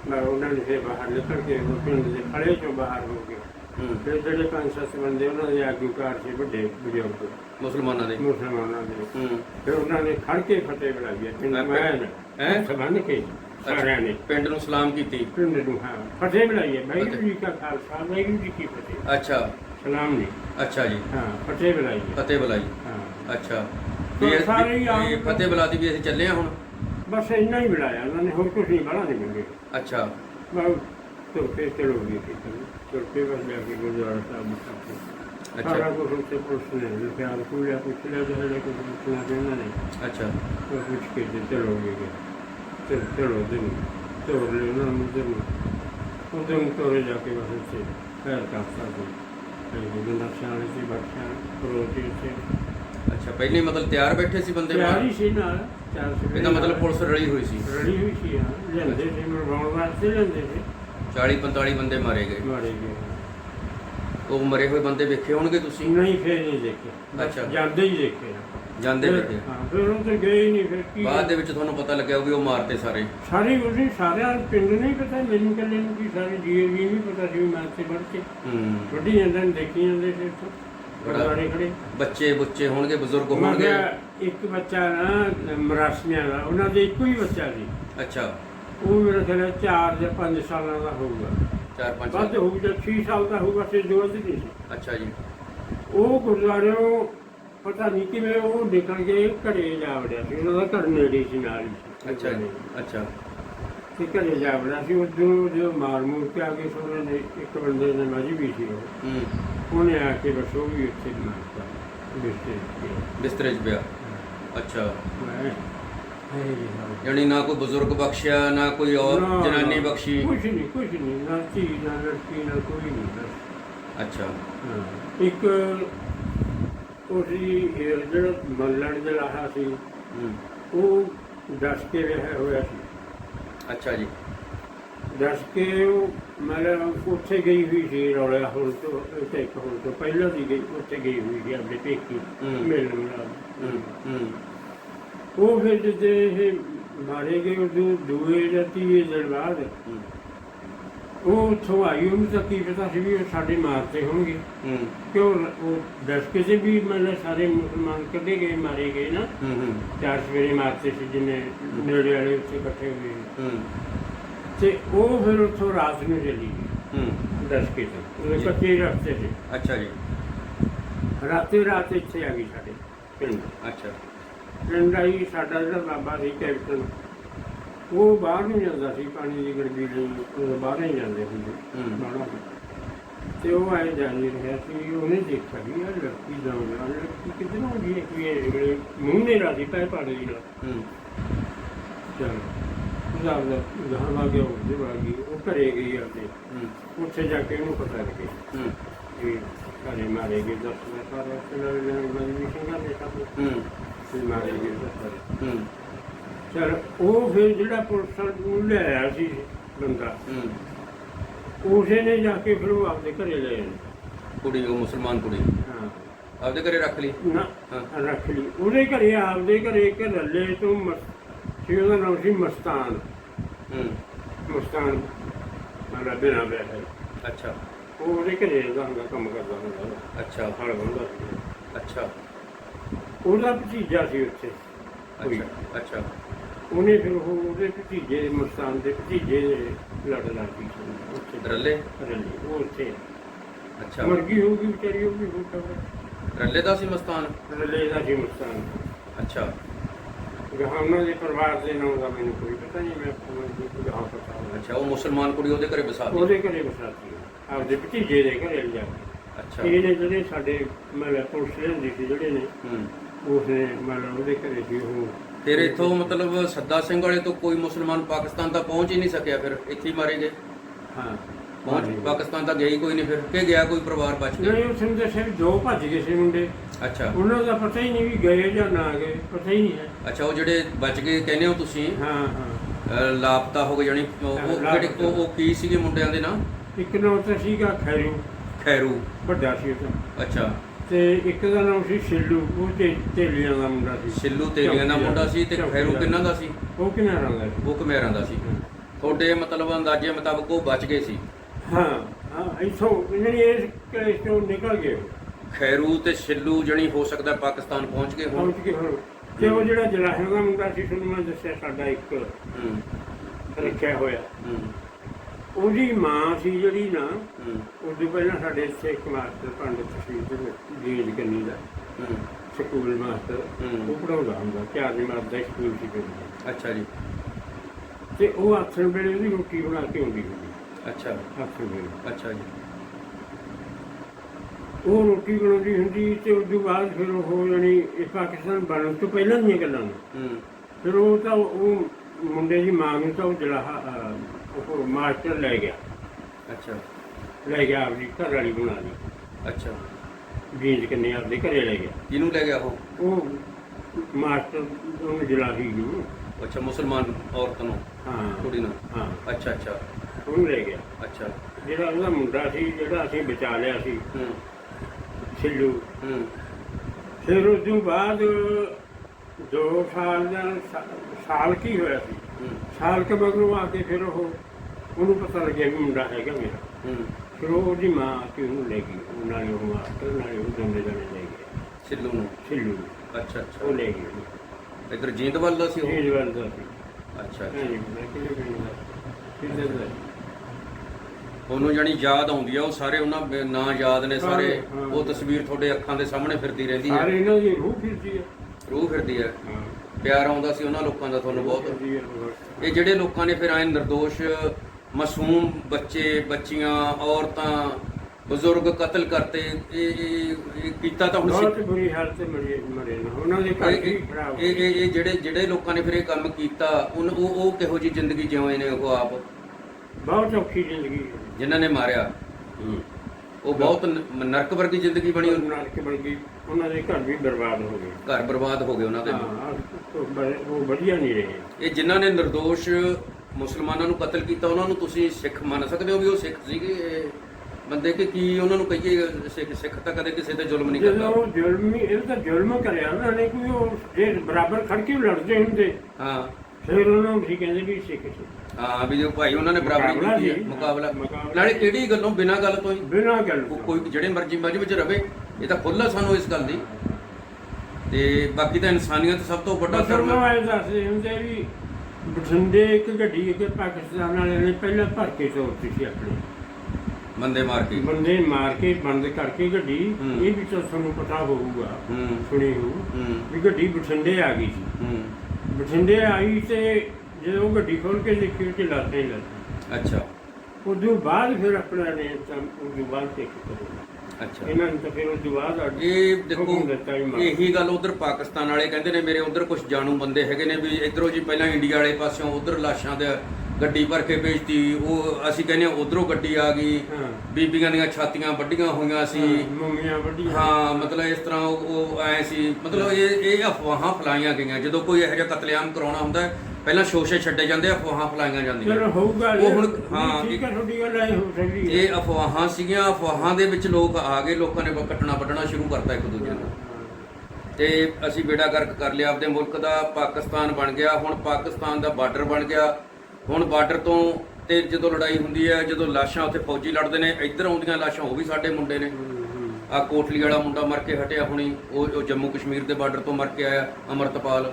ਮੈਂ ਉਹਨਾਂ ਨੇ ਫਿਰ ਬਾਹਰ ਨਿਕਲ ਕੇ ਉਹ ਪਿੰਡ ਦੇ ਖੜੇ ਚੋਂ ਬਾਹਰ ਹੋ ਗਏ। ਹੂੰ। ਫਿਰ ਜਿਹੜੇ ਪੰਜ ਸੱਤ ਬੰਦੇ ਉਹਨਾਂ ਦੇ ਆਗੂਕਾਰ ਸੀ ਵੱਡੇ ਬਜ਼ੁਰਗ। ਮੁਸਲਮਾਨਾਂ ਦੇ। ਮੁਸਲਮਾਨਾਂ ਦੇ। ਹੂੰ। ਫਿਰ ਉਹਨਾਂ ਨੇ ਖੜ ਕੇ ਫਤਿਹ ਬੁਲਾਈ ਪਿੰਡ ਹੈਂ? ਮੈਂ ਹੈਂ? ਸਬੰਧ ਕੇ ਸਾਰਿਆਂ ਨੇ। ਪਿੰਡ ਨੂੰ ਸਲਾਮ ਕੀਤੀ। ਪਿੰਡ ਨੂੰ ਹਾਂ। ਫਤਿਹ ਬੁਲਾਈ ਹੈ। ਵਾਹਿਗੁਰੂ ਫਤਿਹ। ਜੀ ਕਾ ਖਾਲਸਾ ਵਾਹਿਗੁਰੂ ਜੀ ਕੀ ਫਤਿਹ। ਅੱਛਾ। ਸਲਾਮ ਨਹੀਂ ਅੱਛਾ ਜੀ। ਹਾਂ ਫਤਿਹ ਬੁਲਾਈ ਫਤਿਹ ਬੁਲਾਈ। ਹਾਂ। ਅੱਛਾ। ਇਹ- ਸਾਰੇ ਹੀ ਫਤਿਹ ਬੁਲਾਤੀ ਵੀ ਅਸੀਂ ਚੱਲੇ ਆ ਹੁਣ। ਬਸ ਇੰਨਾ ਹੀ ਬੁਲਾਇਆ ਉਹਨਾਂ ਨੇ ਹੋਰ ਕੁਝ ਨਹੀਂ ਬੜਾ ਨਹੀਂ ਮੰਗੇ ਅੱਛਾ। ਮੈਂ ਤੁਰ ਕੇ ਚਲੋ ਗਏ ਕਿਤੇ ਤੁਰ ਕੇ ਬਸ ਜਾ ਕੇ ਗੁਰਦੁਆਰਾ ਸਾਹਿਬ ਮੱਥਾ ਟੇਕਿਆ। ਸਾਰਾ ਅੱਛਾ। ਕੁਝ ਉੱਥੇ ਪੁਲਿਸ ਨੇ ਲਿਖਿਆ ਕੋਲਿਆ ਪੁੱਛ ਲਿਆ ਜਿਹੜੇ ਕੁਝ ਪੁੱਛਣਾ ਉਹਨਾਂ ਨੇ। ਅੱਛਾ। ਉਹ ਪੁੱਛ ਕੇ ਤੇ ਚਲੋ ਗਏ। ਤੇ ਚਲੋ ਦਿਨ ਤੋੜ ਲੈ ਉਹਨਾਂ ਨੂੰ ਉਹ ਦਿਨ ਤੋੜੇ ਜਾ ਕੇ ਬਸ ਉੱਥੇ ਫੇਰ ਕਰਤਾ ਸੀ ਤੇ ਬੰਦਾ ਸਿਆਣੇ ਸੀ ਬਖਸ਼ਿਆ ਰੋਟੀ ਉੱਥੇ। ਅੱਛਾ ਪਹਿਲੇ ਮਤਲਬ ਤਿਆਰ ਬੈਠੇ ਸੀ ਬੰਦੇ ਤਿਆਰ ਸੀ ਨਾਲ ਚਾਰ ਇਹਦਾ ਮਤਲਬ ਪੁਲਿਸ ਰਲੀ ਹੋਈ ਸੀ? ਰੜੀ ਹੋਈ ਸੀ ਹਾਂ। ਲੈਂਦੇ ਸੀ ਮਰਵਾਉਣ ਵਾਸਤੇ ਲੈਂਦੇ ਸੀ। 40 45 ਬੰਦੇ ਮਾਰੇ ਗਏ। ਮਾਰੇ ਗਏ ਉਹ ਮਰੇ ਹੋਏ ਬੰਦੇ ਵੇਖੇ ਹੋਣਗੇ ਤੁਸੀਂ? ਨਹੀਂ ਫੇਰ ਨਹੀਂ ਦੇਖੇ। ਅੱਛਾ। ਜਾਂਦੇ ਹੀ ਦੇਖੇ ਜਾਂਦੇ ਵੇਖੇ ਹਾਂ ਫਿਰ ਉਹ ਤੇ ਗਏ ਹੀ ਨਹੀਂ ਫਿਰ ਕੀ ਬਾਅਦ ਦੇ ਵਿੱਚ ਤੁਹਾਨੂੰ ਪਤਾ ਲੱਗਿਆ ਵੀ ਉਹ ਮਾਰਤੇ ਸਾਰੇ। ਸਾਰੀ ਉਹਦੀ ਸਾਰਿਆਂ ਪਿੰਡ ਨਹੀਂ ਪਤਾ ਮੈਨੂੰ ਕੱਲੇ ਨੂੰ ਕੀ ਸਾਰੇ ਜੀਏ ਵੀ ਨਹੀਂ ਪਤਾ ਸੀ ਵੀ ਮੈਂ ਵੜ ਕੇ ਹੂੰ। ਵੱਡੀ ਜਾਂਦੇ ਨੇ ਦੇਖੀ ਜਾਂਦੇ ਸੀ ਇੱਥੋਂ। ਗੁਰਦੁਆਰੇ ਖੜੇ। ਬੱਚੇ ਬੁੱਚੇ ਹੋਣਗੇ ਬਜ਼ੁਰਗ ਹੋਣਗੇ। ਇੱਕ ਬੱਚਾ ਨਾ ਮਰਾਸੀਆਂ ਦਾ ਉਹਨਾਂ ਦੇ ਇੱਕੋ ਹੀ ਬੱਚਾ ਸੀ। ਅੱਛਾ। ਉਹ ਮੇਰੇ ਖਿਆਲ 4 ਜਾਂ 5 ਸਾਲਾਂ ਦਾ ਹੋਊਗਾ। 4-5 ਵੱਧ ਹੋਊਗਾ 6 ਸਾਲ ਦਾ ਹੋਊਗਾ ਤੇ ਦੋ ਦੀ ਸੀ ਅੱਛਾ ਜੀ। ਉਹ ਗੁਰਦੁਆਰਿਓਂ ਪਤਾ ਨਹੀਂ ਕਿਵੇਂ ਉਹ ਨਿਕਲ ਕੇ ਘਰੇ ਜਾ ਵੜਿਆ ਸੀ ਉਹਨਾਂ ਦਾ ਘਰ ਨੇੜੇ ਸੀ ਨਾਲ ਹੀ ਅੱਛਾ ਜੀ ਅੱਛਾ। ਤੇ ਘਰੇ ਜਾ ਵੜਿਆ ਸੀ ਉਦੋਂ ਜੋ ਮਾਰ ਮੂਰ ਕੇ ਆ ਕੇ ਸੋਨੇ ਨੇ ਇੱਕ ਬੰਦੇ ਨੇ ਮਾਜੀ ਵੀ ਸੀ ਉਹ ਹੂੰ। ਉਹਨੇ ਆ ਕੇ ਬਸ ਉਹ ਵੀ ਉੱਥੇ ਮਾਰਤਾ ਬਿਸਤੇ ਬਿਸਤਰੇ 'ਚ ਪਿਆ? ਅੱਛਾ। ਮੈਂ ਹੈ। ਜੀ ਯਾਨੀ ਨਾ ਕੋਈ ਬਜ਼ੁਰਗ ਬਖਸ਼ਿਆ ਨਾ ਕੋਈ ਔਰ ਨਾ, ਜਨਾਨੀ ਨਾ, ਬਖਸ਼ੀ? ਕੁਛ ਨਹੀਂ ਕੁਛ ਨਹੀਂ ਨਾ ਧੀ ਨਾ ਲੜਕੀ ਨਾ ਕੋਈ ਨਹੀਂ ਬਸ। ਅੱਛਾ। ਹਾਂ। ਇੱਕ ਉਹਦੀ ਇਹ ਜਿਹੜਾ ਮੱਲਣ ਜਿਹੜਾ ਸੀ ਹੂੰ। ਉਹ ਦੱਸ ਕੇ ਰਿਹਾ ਹੋਇਆ ਸੀ। ਅੱਛਾ ਜੀ। ਦੱਸ ਕੇ ਉਹ ਮਤਲਬ ਉੱਥੇ ਗਈ ਹੋਈ ਸੀ ਰੌਲਾ ਹੁਣ ਤੋਂ ਉੱਥੇ ਇੱਕ ਹੁਣ ਤੋਂ ਪਹਿਲਾਂ ਦੀ ਗਈ ਉੱਥੇ ਗਈ ਹੋਈ ਸੀ ਆਪਣੇ ਪੇਕੀ ਹੂੰ। ਮਿਲਣ ਮਿਲਾ ਹੂੰ। ਉਹ ਫਿਰ ਜਦੋਂ ਇਹ ਮਾਰੇ ਗਏ ਉਦੋਂ ਦੂਏ ਜਾਂ ਤੀਏ ਦਿਨ ਬਾਅਦ ਹੂੰ, ਉਹ ਉੱਥੋਂ ਆਈ ਉਹਨੂੰ ਤਾਂ ਕੀ ਪਤਾ ਸੀ ਵੀ ਉਹ ਸਾਡੇ ਮਾਰਤੇ ਹੋਣਗੇ। ਹੂੰ। ਕਿਉਂ ਉਹ ਦੱਸ ਕੇ ਵੀ ਮਤਲਬ ਸਾਰੇ ਮੁਸਲਮਾਨ ਕੱਢੇ ਗਏ ਮਾਰੇ ਗਏ ਨਾ। ਹੂੰ ਹੂੰ। ਚਾਰ ਸਵੇਰੇ ਮਾਰਤੇ ਸੀ ਜਿੰਨੇ ਨੇੜੇ ਵਾਲੇ ਉੱਥੇ ਇਕੱਠੇ ਹੋਏ। ਹੂੰ। ਤੇ ਉਹ ਫਿਰ ਉੱਥੋਂ ਰਾਤ ਨੂੰ ਚਲੀ ਗਈ। ਹੂੰ। ਦੱਸ ਕੇ ਉਹਦੇ ਕੱਚੇ ਰਸਤੇ ਸੀ। ਅੱਛਾ ਜੀ। ਰਾਤੇ ਰਾਤ ਇੱਥੇ ਆ ਗਈ ਸਾਡੇ ਪਿੰਡ। ਅੱਛਾ। ਪਿੰਡ ਆਈ ਸਾਡਾ ਜਿਹੜਾ ਬਾਬਾ ਸੀ ਕੈਪਟਨ ਉਹ ਬਾਹਰ ਨੂੰ ਜਾਂਦਾ ਸੀ ਪਾਣੀ ਦੀ ਗੜਬੀ ਲਈ ਉਹ ਬਾਹਰ ਹੀ ਜਾਂਦੇ ਹੁੰਦੇ। ਬਾਹਰਾਂ। ਤੇ ਉਹ ਆਏ ਜਾਣੀ ਰਿਹਾ ਸੀ ਉਹਨੇ ਦੇਖਿਆ ਵੀ ਇਹ ਲੜਕੀ ਜਾਉਂਦਾ ਲੜਕੀ ਕਿੱਧਰ ਨੂੰ ਗਈ ਹੈ ਕਿ ਇਹ ਜਿਹੜੇ ਮੂੰਹ ਨੇ ਰਾਜੀ ਪੈ ਪਾਣੀ ਦੀ ਨਾਲ। ਚਲ ਉਹਦਾ ਗਾਂ ਵਾ ਗਿਆ ਉਹ ਦੇ ਵਾਗੀ ਉਹ ਘਰੇ ਗਈ ਆਪੇ ਹੂੰ। ਉੱਥੇ ਜਾ ਕੇ ਉਹਨੂੰ ਪਤਾ ਲੱਗਿਆ ਹੂੰ। ਕਿ ਘਰੇ ਮਾਰੇ ਗਏ ਦਸ ਦਾ ਸਾਰਾ ਚਲਾ ਲੈਣ ਮਜਬੀ ਸਿੰਘਾਂ ਦੇ ਸਭ ਹੂੰ। ਤੇ ਮਾਰੇ ਗਏ ਦਸ ਸਾਰੇ ਹੂੰ। ਚਲ ਉਹ ਫਿਰ ਜਿਹੜਾ ਪੁਲਿਸ ਨੂੰ ਲੈ ਆਇਆ ਸੀ ਬੰਦਾ ਹੂੰ। ਉਸੇ ਨੇ ਜਾ ਕੇ ਫਿਰ ਉਹ ਆਪਦੇ ਘਰੇ ਲੈ ਆਇਆ ਕੁੜੀ ਉਹ ਮੁਸਲਮਾਨ ਕੁੜੀ? ਹਾਂ। ਆਪਦੇ ਘਰੇ ਰੱਖ ਲਈ? ਨਾ ਹਾਂ। ਰੱਖ ਲਈ। ਉਹਦੇ ਘਰੇ ਆਪਦੇ ਘਰੇ ਇੱਕ ਰੱਲੇ ਤੋਂ ਮਸ- ਸੀ ਉਹਦਾ ਨਾਮ ਸੀ ਮਸਤਾਨ। ਹੂੰ। ਮਸਤਾਨ ਮਾਰਾ ਬਿਨਾ ਹੈ ਅੱਛਾ। ਉਹ ਉਹਦੇ ਘਰੇ ਦਾ ਹੁੰਦਾ ਕੰਮ ਕਰਦਾ ਹੁੰਦਾ। ਅੱਛਾ। ਹਲ ਬੰਦਾ ਸੀ ਅੱਛਾ। ਉਹਦਾ ਭਤੀਜਾ ਸੀ ਉੱਥੇ। ਅੱਛਾ ਅੱਛਾ। ਉਹਨੇ ਫਿਰ ਉਹ ਉਹਦੇ ਭਤੀਜੇ ਮਸਤਾਨ ਦੇ ਭਤੀਜੇ ਦੇ ਲੜ ਲਾ ਸੀ। ਉੱਥੇ। ਰੱਲੇ? ਰੱਲੇ ਉਹ ਉੱਥੇ। ਅੱਛਾ। ਮਰ ਗਈ ਹੋਊਗੀ ਵਿਚਾਰੀ ਉਹ ਵੀ ਹੋ। ਸਕਦਾ ਰੱਲੇ ਦਾ ਸੀ ਮਸਤਾਨ ਰੱਲੇ ਦਾ ਸੀ ਮਸਤਾਨ ਅੱਛਾ। ਗਾਹਾਂ ਉਹਨਾਂ ਦੇ ਪਰਿਵਾਰ ਦੇ ਨਾਮ ਦਾ ਮੈਨੂੰ ਕੋਈ ਪਤਾ ਨਹੀਂ ਮੈਂ ਤੁਹਾਨੂੰ ਗਾਹਾਂ ਪਤਾ ਹੋਣਾ। ਅੱਛਾ ਉਹ ਮੁਸਲਮਾਨ ਕੁੜੀ ਉਹਦੇ ਘਰੇ ਵਸਾ ਦਿੱਤੀ? ਉਹਦੇ ਘਰੇ ਵਸਾਤੀ ਆਪਦੇ ਭਤੀਜੇ ਦੇ ਘਰੇ ਲਿਜਾ ਕੇ। ਅੱਛਾ। ਇਹਨੇ ਜਿਹੜੇ ਸਾਡੇ ਮਤਲਬ ਪੁਲਿਸ ਲੈਂਦੀ ਸੀ ਜਿਹੜੇ ਨੇ ਹੂੰ। ਉਸਨੇ ਮਤਲਬ ਉਹਦੇ ਘਰੇ ਸੀ ਉਹ ਫਿਰ ਇੱਥੋਂ ਮਤਲਬ ਸੱਦਾ ਸਿੰਘ ਵਾਲੇ ਤੋਂ ਕੋਈ ਮੁਸਲਮਾਨ ਪਾਕਿਸਤਾਨ ਤਾਂ ਪਹੁੰਚ ਹੀ ਨਹੀਂ ਸਕਿਆ ਫਿਰ ਇੱਥੇ ਹੀ ਮਾਰੇ ਗਏ। ਹਾਂ। ਪਹੁੰਚ ਪਾਕਿਸਤਾਨ ਤਾਂ ਹੀ ਕੋਈ ਨਹੀਂ ਫਿਰ ਕਿ ਗਿਆ ਕੋਈ ਪਰਿਵਾਰ ਬਚ ਗਿਆ? ਨਹੀਂ ਉਸਨੇ ਦੱਸਿਆ ਵੀ ਦੋ ਭੱਜ ਗਏ ਸੀ ਮੁੰਡੇ। ਅੱਛਾ। ਉਹਨਾਂ ਦਾ ਪਤਾ ਹੀ ਨਹੀਂ ਵੀ ਗਏ ਜਾਂ ਨਾ ਗਏ ਪਤਾ ਹੀ ਨਹੀਂ ਹੈ। ਅੱਛਾ ਉਹ ਜਿਹੜੇ ਬਚ ਗਏ ਕਹਿੰਦੇ ਹੋ ਤੁਸੀਂ? ਹਾਂ ਹਾਂ। ਲਾਪਤਾ ਹੋ ਗਏ ਜਾਨੀ ਉਹ। ਕਿਹੜੇ ਉਹ ਕੀ ਸੀਗੇ ਮੁੰਡਿਆਂ ਦੇ ਨਾਂ? ਇੱਕ ਨਾਮ ਤਾਂ ਸੀਗਾ ਖੈਰੂ। ਖੈਰੂ। ਵੱਡਾ ਸੀ ਉਹ ਅੱਛਾ। ਤੇ ਇੱਕ ਦਾ ਨਾਮ ਸੀ ਸਿੱਲੂ ਉਹ ਤੇ ਤੇਲੀਆਂ ਦਾ ਮੁੰਡਾ ਸੀ। ਸਿੱਲੂ ਤੇਲੀਆਂ ਦਾ ਮੁੰਡਾ ਸੀ ਤੇ ਖੈਰੂ ਕਿੰਨਾ ਦਾ ਸੀ? ਉਹ ਕਿੰਨਾ ਰੰਗਾ ਸੀ? ਉਹ ਕਮੇਰਾਂ ਦਾ ਸੀ। ਤੁਹਾਡੇ ਮਤਲਬ ਅੰਦਾਜ਼ੇ ਮੁਤਾਬਕ ਉਹ ਬਚ ਗਏ ਸੀ। ਹਾਂ ਹਾਂ ਇਥੋਂ ਜਿਹੜੀ ਇਸ ਕੇਸ ਤੋਂ ਨਿਕਲ ਗਏ। ਉਹ। ਖੈਰੂ ਤੇ ਸਿੱਲੂ ਜਣੀ ਹੋ ਸਕਦਾ ਪਾਕਿਸਤਾਨ ਪਹੁੰਚ ਗਏ ਹੋਣ। ਪਹੁੰਚ ਗਏ ਹੁਣ। ਤੇ ਉਹ ਜਿਹੜਾ ਜਲਾਹਿਆਂ ਦਾ ਮੁੰਡਾ ਸੀ ਤੁਹਾਨੂੰ ਮੈਂ ਦੱਸਿਆ ਸਾਡਾ ਇੱਕ ਹੂੰ। ਰੱਖਿਆ ਹੋਇਆ। ਹੂੰ। ਉਹਦੀ ਮਾਂ ਸੀ ਜਿਹੜੀ ਨਾ ਹੂੰ। ਤੋਂ ਪਹਿਲਾਂ ਸਾਡੇ ਇੱਥੇ ਇੱਕ ਮਾਸਟਰ ਪੰਡਿਤ ਤਸ਼ਵੀਰ ਦੇ ਜੀਜ ਕੰਨੀ ਦਾ ਹੂੰ। ਸਕੂਲ ਮਾਸਟਰ ਹੂੰ। ਉਹ ਪੜਾਉਂਦਾ ਹੁੰਦਾ ਚਾਰ ਦਿਨ ਦਾ ਸਕੂਲ ਸੀ ਪਿੰਡ ਅੱਛਾ ਜੀ। ਤੇ ਉਹ ਆਥਣ ਵੇਲੇ ਉਹਦੀ ਰੋਟੀ ਬਣਾ ਕੇ ਆਉਂਦੀ ਹੁੰਦੀ ਅੱਛਾ। ਆਥਣ ਵੇਲੇ। ਅੱਛਾ ਜੀ। ਉਹ ਰੋਟੀ ਬਣਾਉਂਦੀ ਹੁੰਦੀ ਤੇ ਉਸ ਤੋਂ ਬਾਅਦ ਫਿਰ ਉਹ ਯਾਨੀ ਇਹ ਪਾਕਿਸਤਾਨ ਬਣਨ ਤੋਂ ਪਹਿਲਾਂ ਦੀਆਂ ਗੱਲਾਂ ਨੇ। ਹੂੰ। ਫਿਰ ਉਹ ਤਾਂ ਉਹ ਮੁੰਡੇ ਦੀ ਮਾਂ ਨੂੰ ਤਾਂ ਉਹ ਅਹ, ਉਹ ਮਾਸਟਰ ਲੈ ਗਿਆ। ਅੱਛਾ। ਲੈ ਗਿਆ ਆਪਣੀ ਘਰ ਵਾਲੀ ਬਣਾ ਲਈ। ਅੱਛਾ। ਜੀਂਦ ਕੰਨੇ ਆਪਦੇ ਘਰੇ ਲੈ ਗਿਆ। ਕਿਹਨੂੰ ਲੈ ਗਿਆ ਉਹ? ਉਹ ਮਾਸਟਰ ਉਹਨੂੰ ਜਲਾਹੀ ਨੂੰ। ਅੱਛਾ ਮੁਸਲਮਾਨ ਔਰਤ ਨੂੰ? ਹਾਂ। ਕੁੜੀ ਨੂੰ? ਹਾਂ। ਅੱਛਾ ਅੱਛਾ। ਉਹਨੂੰ ਲੈ ਗਿਆ। ਅੱਛਾ। ਜਿਹੜਾ ਉਹਦਾ ਮੁੰਡਾ ਸੀ ਜਿਹੜਾ ਅਸੀਂ ਬਚਾ ਲਿਆ ਸੀ। ਹੂੰ। ਹੂੰ। ਫਿਰ ਉਸ ਤੋਂ ਬਾਅਦ ਦੋ ਸਾਲ ਦਾ ਸਾ- ਸਾਲ ਕੀ ਹੋਇਆ ਸੀ? ਸਾਲ ਕੇ ਮਗਰੋਂ ਆ ਕੇ ਫਿਰ ਉਹ ਉਹਨੂੰ ਪਤਾ ਲੱਗਿਆ ਵੀ ਮੁੰਡਾ ਹੈਗਾ ਮੇਰਾ। ਫਿਰ ਉਹ ਉਹਦੀ ਮਾਂ ਆ ਕੇ ਉਹਨੂੰ ਲੈ ਗਈ ਉਹ ਨਾਲੇ ਉਹ ਮਾਸਟਰ ਨਾਲੇ ਉਹ ਦੋਨੇ ਜਣੇ ਲੈ ਗਏ। ਸਿੱਲੂ ਨੂੰ? ਨੂੰ। ਅੱਛਾ ਅੱਛਾ। ਉਹ ਲੈ ਗਏ ਉਹਨੂੰ। ਇਧਰ ਜੀਂਦਵਾਲ ਦਾ ਸੀ ਉਹ? ਇਹ ਜਵਾਨ ਦਾ ਸੀ। ਅੱਛਾ ਅੱਛਾ। ਹਾਂਜੀ ਮੈਂ ਕਿਹੜੇ ਪਿੰਡ ਦਾ ਕਿੱਧਰ ਦਾ? ਉਹਨੂੰ ਜਾਨੀ ਯਾਦ ਆਉਂਦੀ ਆ ਉਹ ਸਾਰੇ ਉਹਨਾਂ ਬ- ਨਾਂ ਯਾਦ ਨੇ ਸਾਰੇ। ਹਾਂ, ਹਾਂ। ਉਹ ਤਸਵੀਰ ਤੁਹਾਡੇ ਅੱਖਾਂ ਦੇ ਸਾਹਮਣੇ ਫਿਰਦੀ ਰਹਿੰਦੀ ਹੈ। ਸਾਰੇ ਇਹਨਾਂ ਦੀ ਰੂਹ ਫਿਰਦੀ ਹੈ। ਰੂਹ ਫਿਰਦੀ ਹੈ। ਹਾਂ। ਪਿਆਰ ਆਉਂਦਾ ਸੀ ਉਹਨਾਂ ਲੋਕਾਂ ਦਾ ਤੁਹਾਨੂੰ ਬਹੁਤ। ਹੈ। ਇਹ ਜਿਹੜੇ ਲੋਕਾਂ ਨੇ ਫਿਰ ਐ ਨਿਰਦੋਸ਼ ਮਾਸੂਮ ਬੱਚੇ ਬੱਚੀਆਂ ਔਰਤਾਂ ਬਜ਼ੁਰਗ ਕਤਲ ਕਰਤੇ ਇਹ ਕੀਤਾ ਤਾਂ ਹੁਣ ਬਹੁਤ ਸਿੱਖ- ਬੁਰੀ ਹਾਲਤ ਤੇ ਮਰੇ ਮਰੇ ਉਹਨਾਂ ਦੇ ਘਰ ਵੀ ਖਰਾਬ ਇਹ ਇਹ- ਜਿਹੜੇ ਜਿਹੜੇ ਲੋਕਾਂ ਨੇ ਫਿਰ ਇਹ ਕੰਮ ਕੀਤਾ ਉਹ ਉਹ ਕਿਹੋ ਜੀ ਜ਼ਿੰਦਗੀ ਜਿਉਏ ਨੇ ਉਹ ਆਪ? ਬਹੁਤ ਔਖੀ ਜ਼ਿੰਦਗੀ। ਹੈ ਜਿਨ੍ਹਾਂ ਨੇ ਮਾਰਿਆ। ਉਹ ਬਹੁਤ ਨ- ਨਰਕ ਵਰਗੀ ਜ਼ਿੰਦਗੀ ਬਣੀ ਬਣੀ ਨਾਲ ਕੇ ਬਣ ਗਈ ਉਹਨਾਂ ਦੇ ਘਰ ਵੀ ਬਰਬਾਦ ਹੋ ਗਏ। ਘਰ ਬਰਬਾਦ ਹੋ ਗਏ ਉਹਨਾਂ ਦੇ। ਹਾਂ ਉਹ ਬ- ਉਹ ਵਧੀਆ ਨਹੀਂ ਰਹੇ। ਇਹ ਜਿਨ੍ਹਾਂ ਨੇ ਨਿਰਦੋਸ਼ ਮੁਸਲਮਾਨਾਂ ਨੂੰ ਕਤਲ ਕੀਤਾ ਉਹਨਾਂ ਨੂੰ ਤੁਸੀਂ ਸਿੱਖ ਮੰਨ ਸਕਦੇ ਹੋ ਵੀ ਉਹ ਸਿੱਖ ਸੀਗੇ? ਇਹ ਬੰਦੇ ਕਿ ਕੀ ਉਹਨਾਂ ਨੂੰ ਕਹੀਏ ਸਿੱਖ ਸਿੱਖ ਤਾਂ ਕਦੇ ਕਿਸੇ ਤੇ ਜ਼ੁਲਮ ਨਹੀਂ ਜਦੋਂ ਕਰਦਾ। ਉਹ ਜ਼ੁਲਮੀ ਇਹ ਤਾਂ ਜ਼ੁਲਮ ਕਰਿਆ ਉਹਨਾਂ ਨੇ ਕੋਈ ਉਹ ਜੇ ਬਰਾਬਰ ਖੜ ਕੇ ਲੜਦੇ ਹੁੰਦੇ। ਹਾਂ। ਫਿਰ ਉਹਨਾਂ ਨੂੰ ਸੀ ਕਹਿੰਦੇ ਵੀ ਸਿੱਖ ਸੀ। ਹਾਂ ਵੀ ਜੋ ਭਾਈ ਉਹਨਾਂ ਨੇ ਬਰਾਬਰੀ ਮੁਕਾਬਲਾ ਕੀਤੀ ਹੈ ਸੀ। ਮੁਕਾਬਲਾ। ਮੁਕਾਬਲਾ। ਨਾਲੇ ਕਿਹੜੀ ਗੱਲੋਂ ਬਿਨਾਂ ਗੱਲ ਤੋਂ ਹੀ? ਬਿਨਾਂ ਗੱਲ ਕੋ- ਕੋਈ ਜਿਹੜੇ ਮਰਜ਼ੀ ਮਜਬ ਵਿੱਚ ਰਵੇ ਇਹ ਤਾਂ ਖੁੱਲਾ ਸਾਨੂੰ ਇਸ ਗੱਲ ਦੀ। ਤੇ ਬਾਕੀ ਤਾਂ ਇਨਸਾਨੀਅਤ ਸਭ ਤੋਂ ਵੱਡਾ ਬਸ ਧਰਮ ਹੈ। ਵਾਲੇ ਦੱਸਦੇ ਹੁੰਦੇ ਵੀ ਬਠਿੰਡੇ ਇੱਕ ਗੱਡੀ ਇੱਕ ਪਾਕਿਸਤਾਨ ਵਾਲਿਆਂ ਨੇ ਪਹਿਲਾਂ ਭਰ ਕੇ ਤੋਰਤੀ ਸੀ ਆਪਣੀ। ਬੰਦੇ ਮਾਰ ਕੇ। ਬੰਦੇ ਮਾਰ ਕੇ ਬੰਦ ਕਰਕੇ ਗੱਡੀ ਹੂੰ। ਇਹ ਵੀ ਤਾਂ ਤੁਹਾਨੂੰ ਪਤਾ ਹੋਊਗਾ ਹੂੰ। ਸੁਣੀ ਹੋ ਹੂੰ। ਵੀ ਗੱਡੀ ਬਠਿੰਡੇ ਆ ਗਈ ਸੀ। ਹੂੰ। ਬਠਿੰਡੇ ਆਈ ਤੇ ਜਦੋਂ ਗੱਡੀ ਖੋਲ ਕੇ ਦੇਖੀ ਕਿ ਲਾਤੇ ਹੀ ਲਾਤੇ। ਅੱਛਾ। ਉਦੋਂ ਬਾਅਦ ਫਿਰ ਆਪਣਾ ਨੇ ਤਾਂ ਉਦੋਂ ਬਾਅਦ ਚੈੱਕ ਕਰੋ ਅੱਛਾ। ਇਹਨਾਂ ਨੇ ਤਾਂ ਫਿਰ ਉਦੋਂ ਬਾਅਦ ਅੱਡ- ਇਹ ਦੇਖੋ ਹੁਕਮ ਦਿੱਤਾ ਹੀ ਮਾਰ। ਇਹੀ ਗੱਲ ਉਧਰ ਪਾਕਿਸਤਾਨ ਵਾਲੇ ਕਹਿੰਦੇ ਨੇ ਮੇਰੇ ਉਧਰ ਕੁਝ ਜਾਣੂ ਬੰਦੇ ਹੈਗੇ ਨੇ ਵੀ ਇਧਰੋਂ ਜੀ ਪਹਿਲਾਂ ਇੰਡੀਆ ਵਾਲੇ ਪਾਸਿਓਂ ਉਧਰ ਲਾਸ਼ਾਂ ਦੇ ਗੱਡੀ ਭਰ ਕੇ ਭੇਜਤੀ ਉਹ ਅਸੀਂ ਕਹਿੰਦੇ ਉਧਰੋਂ ਗੱਡੀ ਆ ਗਈ। ਹਾਂ। ਬੀਬੀਆਂ ਦੀਆਂ ਛਾਤੀਆਂ ਵੱਡੀਆਂ ਹੋਈਆਂ ਸੀ। ਮੰਮੀਆਂ ਵੱਡੀਆਂ ਹਾਂ ਮਤਲਬ ਇਸ ਤਰ੍ਹਾਂ ਉਹ ਉਹ ਐ ਸੀ। ਮਤਲਬ ਇਹ ਇਹ ਅਫਵਾਹਾਂ ਫਲਾਈਆਂ ਗਈਆਂ। ਜਦੋਂ ਕੋਈ ਇਹੋ ਜਿਹਾ ਕਤਲੇਆਮ ਕਰਾਉਣਾ ਹੁੰਦਾ ਹੈ, ਪਹਿਲਾਂ ਸ਼ੋਸ਼ੇ ਛੱਡੇ ਜਾਂਦੇ ਆ, ਅਫਵਾਹਾਂ ਫਲਾਈਆਂ ਚਲੋ ਜਾਂਦੀਆਂ ਹੋਊਗਾ ਉਹ ਹੁਣ- ਹਾਂ ਠੀਕ ਹੈ ਤੁਹਾਡੀ ਗੱਲ ਐ ਹੋ ਸਕਦੀ ਹੈ। ਇਹ ਅਫਵਾਹਾਂ ਸੀਗੀਆਂ ਅਫਵਾਹਾਂ ਦੇ ਵਿੱਚ ਲੋਕ ਆ ਗਏ ਲੋਕਾਂ ਨੇ ਕੱਟਣਾ ਵੱਢਣਾ ਸ਼ੁਰੂ ਕਰਤਾ ਇੱਕ ਦੂਜੇ ਨੂੰ ਤੇ ਅਸੀਂ ਬੇੜਾ ਗਰਕ ਕਰ ਲਿਆ ਆਪਦੇ ਮੁਲਕ ਦਾ ਪਾਕਿਸਤਾਨ ਬਣ ਗਿਆ ਹੁਣ ਪਾਕਿਸਤਾਨ ਦਾ ਬਾਰਡਰ ਬਣ ਗਿਆ। ਹੁਣ ਬਾਰਡਰ ਤੋਂ ਤੇ ਜਦੋਂ ਲੜਾਈ ਹੁੰਦੀ ਹੈ ਜਦੋਂ ਲਾਸ਼ਾਂ ਉੱਥੇ ਫੌਜੀ ਲੜਦੇ ਨੇ ਇੱਧਰ ਆਉਂਦੀਆਂ ਲਾਸ਼ਾਂ ਉਹ ਵੀ ਸਾਡੇ ਮੁੰਡੇ ਨੇ। ਆ ਕੋਟਲੀ ਵਾਲਾ ਮੁੰਡਾ ਮਰ ਕੇ ਹਟਿਆ ਹੁਣੀ ਉਹ ਜੰਮੂ ਕਸ਼ਮੀਰ ਦੇ ਬਾਰਡਰ ਤੋਂ ਮਰ ਕੇ ਆਇਆ ਅਮਰਤਪਾਲ।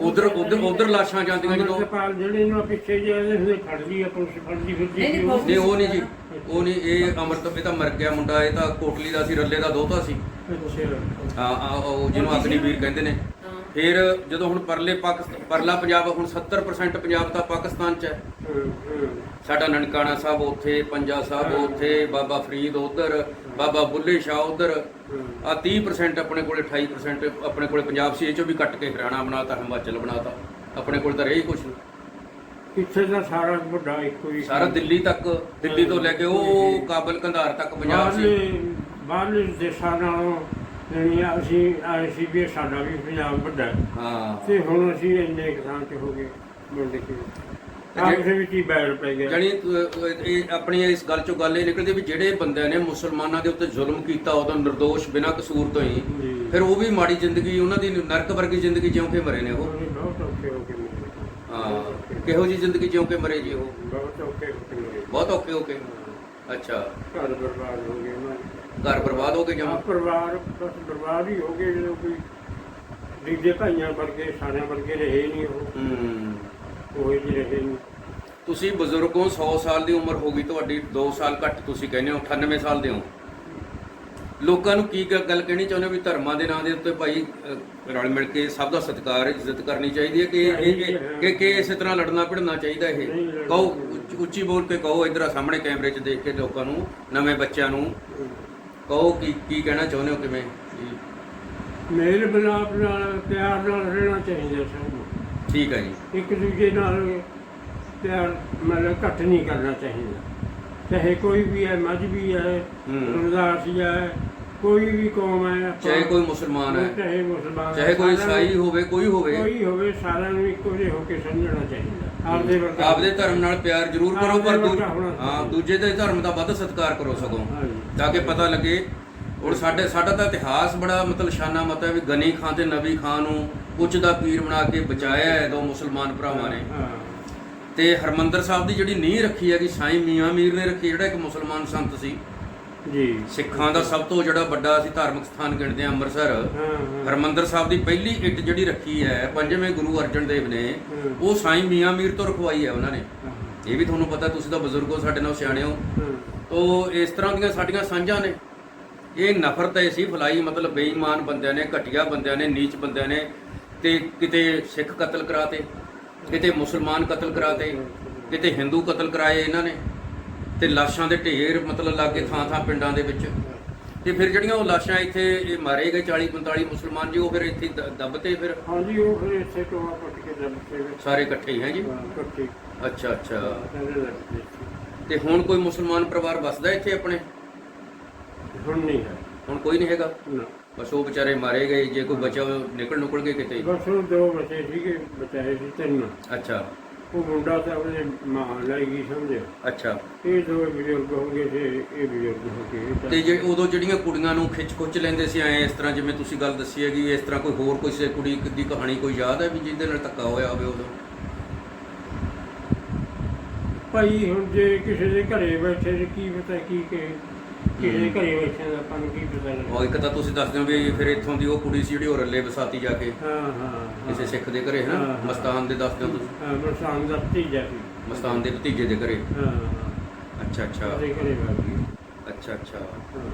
ਉਧਰ ਉਧਰ ਉਧਰ ਲਾਸ਼ਾਂ ਜਾਂਦੀਆਂ ਜਦੋਂ ਅਮਰਤਪਾਲ ਜਿਹੜੇ ਨੂੰ ਪਿੱਛੇ ਜਿਹੇ ਹੁੰਦੇ ਫੜਦੀ ਆ ਪੁਲਿਸ ਫੜਦੀ ਫਿਰਦੀ ਨਹੀਂ, ਸੀ। ਨਹੀਂ, ਉਹ। ਨਹੀਂ ਉਹ ਨਹੀਂ ਜੀ। ਉਹ ਨਹੀਂ ਇਹ ਅਮਰਤਪ ਇਹ ਤਾਂ ਮਰ ਗਿਆ ਮੁੰਡਾ ਇਹ ਤਾਂ ਕੋਟਲੀ ਦਾ ਸੀ ਰੱਲੇ ਦਾ ਦੋਤਾ ਸੀ। ਅੱਛਾ ਆ ਆ ਉਹ ਜਿਹਨੂੰ ਅਗਨੀਵੀਰ ਕਹਿੰਦੇ ਨੇ। ਫਿਰ ਜਦੋਂ ਹੁਣ ਪਰਲੇ ਪਾਕਿਸਤਾਨ ਪਰਲਾ ਪੰਜਾਬ ਹੁਣ 70% ਪੰਜਾਬ ਤਾਂ ਪਾਕਿਸਤਾਨ ਚ ਹੈ। ਹੂੰ, ਹੂੰ। ਸਾਡਾ ਨਨਕਾਣਾ ਸਾਹਿਬ ਉੱਥੇ ਪੰਜਾ ਸਾਹਿਬ ਉੱਥੇ ਬਾਬਾ ਫਰੀਦ ਉਧਰ ਬਾਬਾ ਬੁੱਲੇ ਸ਼ਾਹ ਉਧਰ। ਆ 30% ਆਪਣੇ ਕੋਲੇ 28% ਆਪਣੇ ਕੋਲੇ ਪੰਜਾਬ ਸੀ ਇਹ ਚੋਂ ਵੀ ਕੱਟ ਕੇ ਹਰਿਆਣਾ ਬਣਾਤਾ ਹਿਮਾਚਲ ਬਣਾਤਾ। ਆਪਣੇ ਕੋਲ ਤਾਂ ਰਹੀ ਕੁਛ। ਨਹੀਂ ਇੱਥੇ ਦਾ ਸਾਰਾ ਵੱਡਾ ਇੱਕੋ ਹੀ ਸਾਰਾ ਦਿੱਲੀ ਤੱਕ ਦਿੱਲੀ ਤੋਂ ਲੈ ਕੇ ਉਹ ਕਾਬਲ ਕੰਧਾਰ ਤੱਕ ਪੰਜਾਬ ਸੀ। ਬਾਹਰਲੇ ਦੇਸ਼ਾਂ ਨਾਲੋਂ ਜਿਹੜੀ ਆ ਅਸੀਂ ਆਏ ਸੀ ਵੀ ਸਾਡਾ ਵੀ ਪੰਜਾਬ ਵੱਡਾ ਹੈ। ਹਾਂ। ਤੇ ਹੁਣ ਅਸੀਂ ਇੰਨੇ ਕਿਸਾਨ ਚ ਹੋ ਗਏ ਮੁੰਡੇ ਕੇ ਹੀ ਬੈਰ ਪੈ ਗਿਆ। ਜਾਣੀ ਅਹ, ਇਹ ਆਪਣੀ ਇਸ ਗੱਲ ਚੋਂ ਗੱਲ ਇਹ ਨਿਕਲਦੀ ਵੀ ਜਿਹੜੇ ਬੰਦਿਆਂ ਨੇ ਮੁਸਲਮਾਨਾਂ ਦੇ ਉੱਤੇ ਜ਼ੁਲਮ ਕੀਤਾ ਉਦੋਂ નિર્ਦੋਸ਼ ਬਿਨਾਂ ਕਸੂਰ ਤੋਂ ਹੀ ਫਿਰ ਉਹ ਵੀ ਮਾੜੀ ਜ਼ਿੰਦਗੀ ਉਹਨਾਂ ਦੀ ਨਰਕ ਵਰਗੀ ਜ਼ਿੰਦਗੀ ਜਿਉਂ ਕੇ ਮਰੇ ਨੇ ਉਹ? ਉਹਨੇ ਬਹੁਤ ਔਖੇ ਹੋ ਕੇ ਮਰੇ। ਹਾਂ ਕਿਹੋ ਜੀ ਜ਼ਿੰਦਗੀ ਜਿਉਂ ਕੇ ਮਰੇ ਜੀ ਉਹ? ਬਹੁਤ ਔਖੇ ਹੋ ਕੇ ਮਰੇ। ਬਹੁਤ ਔਖੇ ਹੋ ਕੇ ਅੱਛਾ। ਘਰ ਬਰਬਾਦ ਹੋ ਗਏ ਉਹਨਾਂ ਦੇ। ਘਰ ਬਰਬਾਦ ਹੋ ਆ ਜਮਾ ਪਰਿਵਾਰ ਬਸ ਬਰਬਾਦ ਹੀ ਹੋ ਗਏ ਜਦੋਂ ਕੋਈ ਦੂਜੇ ਭਾਈਆਂ ਵਰਗੇ ਸਾਰਿਆਂ ਵਰਗੇ ਰਹੇ ਨਹੀਂ ਉਹ। ਹੂੰ। ਰਹੇ ਨਹੀਂ। ਤੁਸੀਂ ਬਜ਼ੁਰਗੋਂ 100 ਸਾਲ ਦੀ ਉਮਰ ਹੋ ਗਈ ਤੁਹਾਡੀ 2 ਸਾਲ ਘੱਟ ਤੁਸੀਂ ਕਹਿੰਦੇ ਹੋ 98 ਸਾਲ ਦੇ ਹੋ। ਲੋਕਾਂ ਨੂੰ ਕੀ ਗੱਲ ਕਹਿਣੀ ਚਾਹੁੰਦੇ ਹੋ ਵੀ ਧਰਮਾਂ ਦੇ ਨਾਂ ਦੇ ਉੱਤੇ ਭਾਈ ਰਲ ਮਿਲ ਕੇ ਸਭ ਦਾ ਸਤਿਕਾਰ ਇੱਜ਼ਤ ਕਰਨੀ ਚਾਹੀਦੀ ਹੈ ਕਿ ਇਹ- ਕਿ ਕਿ ਇਸੇ ਤਰ੍ਹਾਂ ਲੜਨਾ ਭਿੜਨਾ ਚਾਹੀਦਾ ਇਹ? ਕਹੋ ਉੱਚ- ਬੋਲ ਕੇ ਕਹੋ ਇਧਰ ਸਾਹਮਣੇ ਕੈਮਰੇ 'ਚ ਦੇਖ ਕੇ ਲੋਕਾਂ ਨੂੰ ਨਵੇਂ ਬੱਚਿਆਂ ਨੂੰ। ਕਹੋ ਕੀ ਕੀ ਕਹਿਣਾ ਚਾਹੁੰਦੇ ਹੋ ਕਿਵੇਂ? ਮੇਲ ਮਿਲਾਪ ਨਾਲ ਪਿਆਰ ਨਾਲ ਰਹਿਣਾ ਚਾਹੀਦਾ ਸਭ ਨੂੰ। ਠੀਕ ਹੈ ਜੀ ਇੱਕ ਦੂਜੇ ਨਾਲ ਪਿਆਰ ਮਤਲਬ ਘੱਟ ਨਹੀਂ ਕਰਨਾ ਚਾਹੀਦਾ ਚਾਹੇ ਕੋਈ ਵੀ ਹੈ ਮਜ਼੍ਹਬੀ ਹੈ ਹੂੰ। ਰਮਦਾਸੀ ਹੈ ਕੋਈ ਵੀ ਕੌਮ ਹੈ ਆਪਾਂ- ਚਾਹੇ ਕੋਈ ਮੁਸਲਮਾਨ ਹੈ ਚਾਹੇ ਮੁਸਲਮਾਨ ਚਾਹੇ ਕੋਈ ਸਾਰਿਆਂ ਨੂੰ- ਈਸਾਈ ਹੋਵੇ ਕੋਈ ਹੋਵੇ ਕੋਈ ਹੋਵੇ ਸਾਰਿਆਂ ਨੂੰ ਇੱਕੋ ਜਿਹੇ ਹੋ ਕੇ ਸਮਝਣਾ ਚਾਹੀਦਾ ਆਪਦੇ ਵਰਗਾ ਆਪਦੇ ਧਰਮ ਨਾਲ ਪਿਆਰ ਜ਼ਰੂਰ ਕਰੋ ਪਰ ਦੂ- ਆਪਦੇ ਵਰਗਾ ਹੋਣਾ ਹਾਂ ਚਾਹੀਦਾ। ਦੂਜੇ ਦੇ ਧਰਮ ਦਾ ਵੱਧ ਸਤਿਕਾਰ ਕਰੋ ਸਗੋਂ ਹਾਂਜੀ। ਤਾਂ ਕਿ ਪਤਾ ਲੱਗੇ ਹੁਣ ਸਾਡੇ ਸਾਡਾ ਤਾਂ ਇਤਿਹਾਸ ਬੜਾ ਮਤਲਬ ਸ਼ਾਨਾ ਮਤ ਹੈ ਵੀ ਗਨੀ ਖਾਨ ਤੇ ਨਬੀ ਖਾਨ ਨੂੰ ਉੱਚ ਦਾ ਪੀਰ ਬਣਾ ਕੇ ਬਚਾਇਆ ਹੈ ਦੋ ਮੁਸਲਮਾਨ ਭਰਾਵਾਂ ਨੇ। ਹਾਂ ਤੇ ਹਰਮੰਦਰ ਸਾਹਿਬ ਦੀ ਜਿਹੜੀ ਨੀਂਹ ਰੱਖੀ ਹੈਗੀ ਸਾਈਂ ਮੀਆਂ ਮੀਰ ਨੇ ਰੱਖੀ ਜਿਹੜਾ ਇੱਕ ਮੁਸਲਮਾਨ ਸੰਤ ਸੀ। ਜੀ। ਸਿੱਖਾਂ ਦਾ ਸਭ ਤੋਂ ਜਿਹੜਾ ਵੱਡਾ ਅਸੀਂ ਧਾਰਮਿਕ ਸਥਾਨ ਗਿਣਦੇ ਹਾਂ ਅੰਮ੍ਰਿਤਸਰ। ਹਾਂ ਹਾਂ। ਹਰਮੰਦਰ ਸਾਹਿਬ ਦੀ ਪਹਿਲੀ ਇੱਟ ਜਿਹੜੀ ਰੱਖੀ ਹੈ ਪੰਜਵੇਂ ਗੁਰੂ ਅਰਜਨ ਦੇਵ ਨੇ। ਉਹ ਸਾਈਂ ਮੀਆਂ ਮੀਰ ਤੋਂ ਰਖਵਾਈ ਹੈ ਉਹਨਾਂ ਨੇ। ਹਾਂ, ਇਹ ਵੀ ਤੁਹਾਨੂੰ ਪਤਾ ਤੁਸੀਂ ਤਾਂ ਬਜ਼ੁਰਗੋ ਸਾਡੇ ਨਾਲ ਸਿਆਣੇ ਹੋ। ਹਾਂ। ਤੋ ਇਸ ਤਰ੍ਹਾਂ ਦੀਆਂ ਸਾਡੀਆਂ ਸਾਂਝਾਂ ਨੇ। ਇਹ ਨਫ਼ਰਤ ਐਸੀ ਫਲਾਈ ਮਤਲਬ ਬੇਈਮਾਨ ਬੰਦਿਆਂ ਨੇ ਘਟੀਆ ਬੰਦਿਆਂ ਨੇ ਨੀਚ ਬੰਦਿਆਂ ਨੇ। ਤੇ ਕਿਤੇ ਸਿੱਖ ਕਤਲ ਕਰਾਤੇ ਕਿਤੇ ਮੁਸਲਮਾਨ ਕਤਲ ਕਰਾਤੇ ਕਿਤੇ ਹਿੰਦੂ ਕਤਲ ਕਰਾਏ ਇਹਨਾਂ ਨੇ ਤੇ ਲਾਸ਼ਾਂ ਦੇ ਢੇਰ ਮਤਲਬ ਲਾਗੇ ਥਾਂ ਥਾਂ ਪਿੰਡਾਂ ਦੇ ਵਿੱਚ। ਤੇ ਫਿਰ ਜਿਹੜੀਆਂ ਉਹ ਲਾਸ਼ਾਂ ਇੱਥੇ ਇਹ ਮਾਰੇ ਗਏ 40 45 ਮੁਸਲਮਾਨ ਜੀ ਉਹ ਫਿਰ ਇੱਥੇ ਦੱਬਤੇ ਫਿਰ? ਹਾਂਜੀ ਉਹ ਫਿਰ ਇੱਥੇ ਟੋਆ ਪੱਟ ਕੇ ਦੱਬ ਕੇ ਸਾਰੇ ਇਕੱਠੇ ਹੀ ਜੀ? ਇਕੱਠੇ। ਅੱਛਾ ਅੱਛਾ। ਤੇ ਹੁਣ ਕੋਈ ਮੁਸਲਮਾਨ ਪਰਿਵਾਰ ਵਸਦਾ ਇੱਥੇ ਆਪਣੇ? ਹੁਣ ਨਹੀਂ ਹੈ। ਹੁਣ ਕੋਈ ਨਹੀਂ ਹੈਗਾ? ਨਾ। ਬਸ ਉਹ ਵਿਚਾਰੇ ਮਾਰੇ ਗਏ ਜੇ ਕੋਈ ਬਚਾ ਉਹ ਨਿਕਲ ਨੁਕਲ ਗਏ ਕਿਤੇ? ਬਸ ਉਹ ਦੋ ਬੱਚੇ ਸੀਗੇ ਬਚਾਏ ਸੀ ਤਿੰਨ। ਅੱਛਾ। ਉਹ ਮੁੰਡਾ ਤਾਂ ਉਹਨੇ ਮਾਂ ਲਈ ਗਈ ਸਮਝਿਆ। ਅੱਛਾ। ਇਹ ਦੋ ਬਜ਼ੁਰਗ ਹੋ ਗਏ ਇਹ ਬਜ਼ੁਰਗ ਹੋ ਗਏ ਤਾਂ- ਤੇ ਜੇ ਉਦੋਂ ਜਿਹੜੀਆਂ ਕੁੜੀਆਂ ਨੂੰ ਖਿੱਚ ਖੁੱਚ ਲੈਂਦੇ ਸੀ ਐ ਇਸ ਤਰ੍ਹਾਂ ਜਿਵੇਂ ਤੁਸੀਂ ਗੱਲ ਦੱਸੀ ਹੈਗੀ ਇਸ ਤਰ੍ਹਾਂ ਕੋਈ ਹੋਰ ਕੋਈ ਸੇ ਕੁੜੀ ਦੀ ਕਹਾਣੀ ਕੋਈ ਯਾਦ ਹੈ ਵੀ ਜਿਹਦੇ ਨਾਲ ਧੱਕਾ ਹੋਇਆ ਹੋਵੇ ਉਦੋਂ? ਭਾਈ ਹੁਣ ਜੇ ਕਿਸੇ ਦੇ ਘਰੇ ਬੈਠੇ ਤੇ ਕੀ ਪਤਾ ਕੀ ਕਿ ਕਿਸੇ ਦੇ ਘਰੇ ਬੈਠੇ ਦਾ ਆਪਾਂ ਨੂੰ ਕੀ ਪਤਾ ਲੱਗਦਾ। ਉਹ ਇੱਕ ਤਾਂ ਤੁਸੀਂ ਦੱਸਦੇ ਹੋ ਵੀ ਫਿਰ ਇੱਥੋਂ ਦੀ ਉਹ ਕੁੜੀ ਸੀ ਜਿਹੜੀ ਉਹ ਰੱਲੇ ਵਸਾਤੀ ਜਾ ਕੇ ਹਾਂ ਹਾਂ ਹਾਂ। ਕਿਸੇ ਸਿੱਖ ਦੇ ਘਰੇ ਹੈ ਹਾਂ, ਨਾ ਹਾਂ। ਮਸਤਾਨ ਦੇ ਦੱਸਦੇ ਹੋ ਤੁਸੀਂ? ਹਾਂ ਮਸਾਨ ਦਾ ਭਤੀਜਾ ਸੀ। ਮਸਤਾਨ ਦੇ ਭਤੀਜੇ ਦੇ ਘਰੇ? ਹਾਂ ਹਾਂ। ਅੱਛਾ ਅੱਛਾ। ਉਹਦੇ ਘਰੇ ਬੈਠ ਗਈ। ਅੱਛਾ ਅੱਛਾ। ਹਾਂ।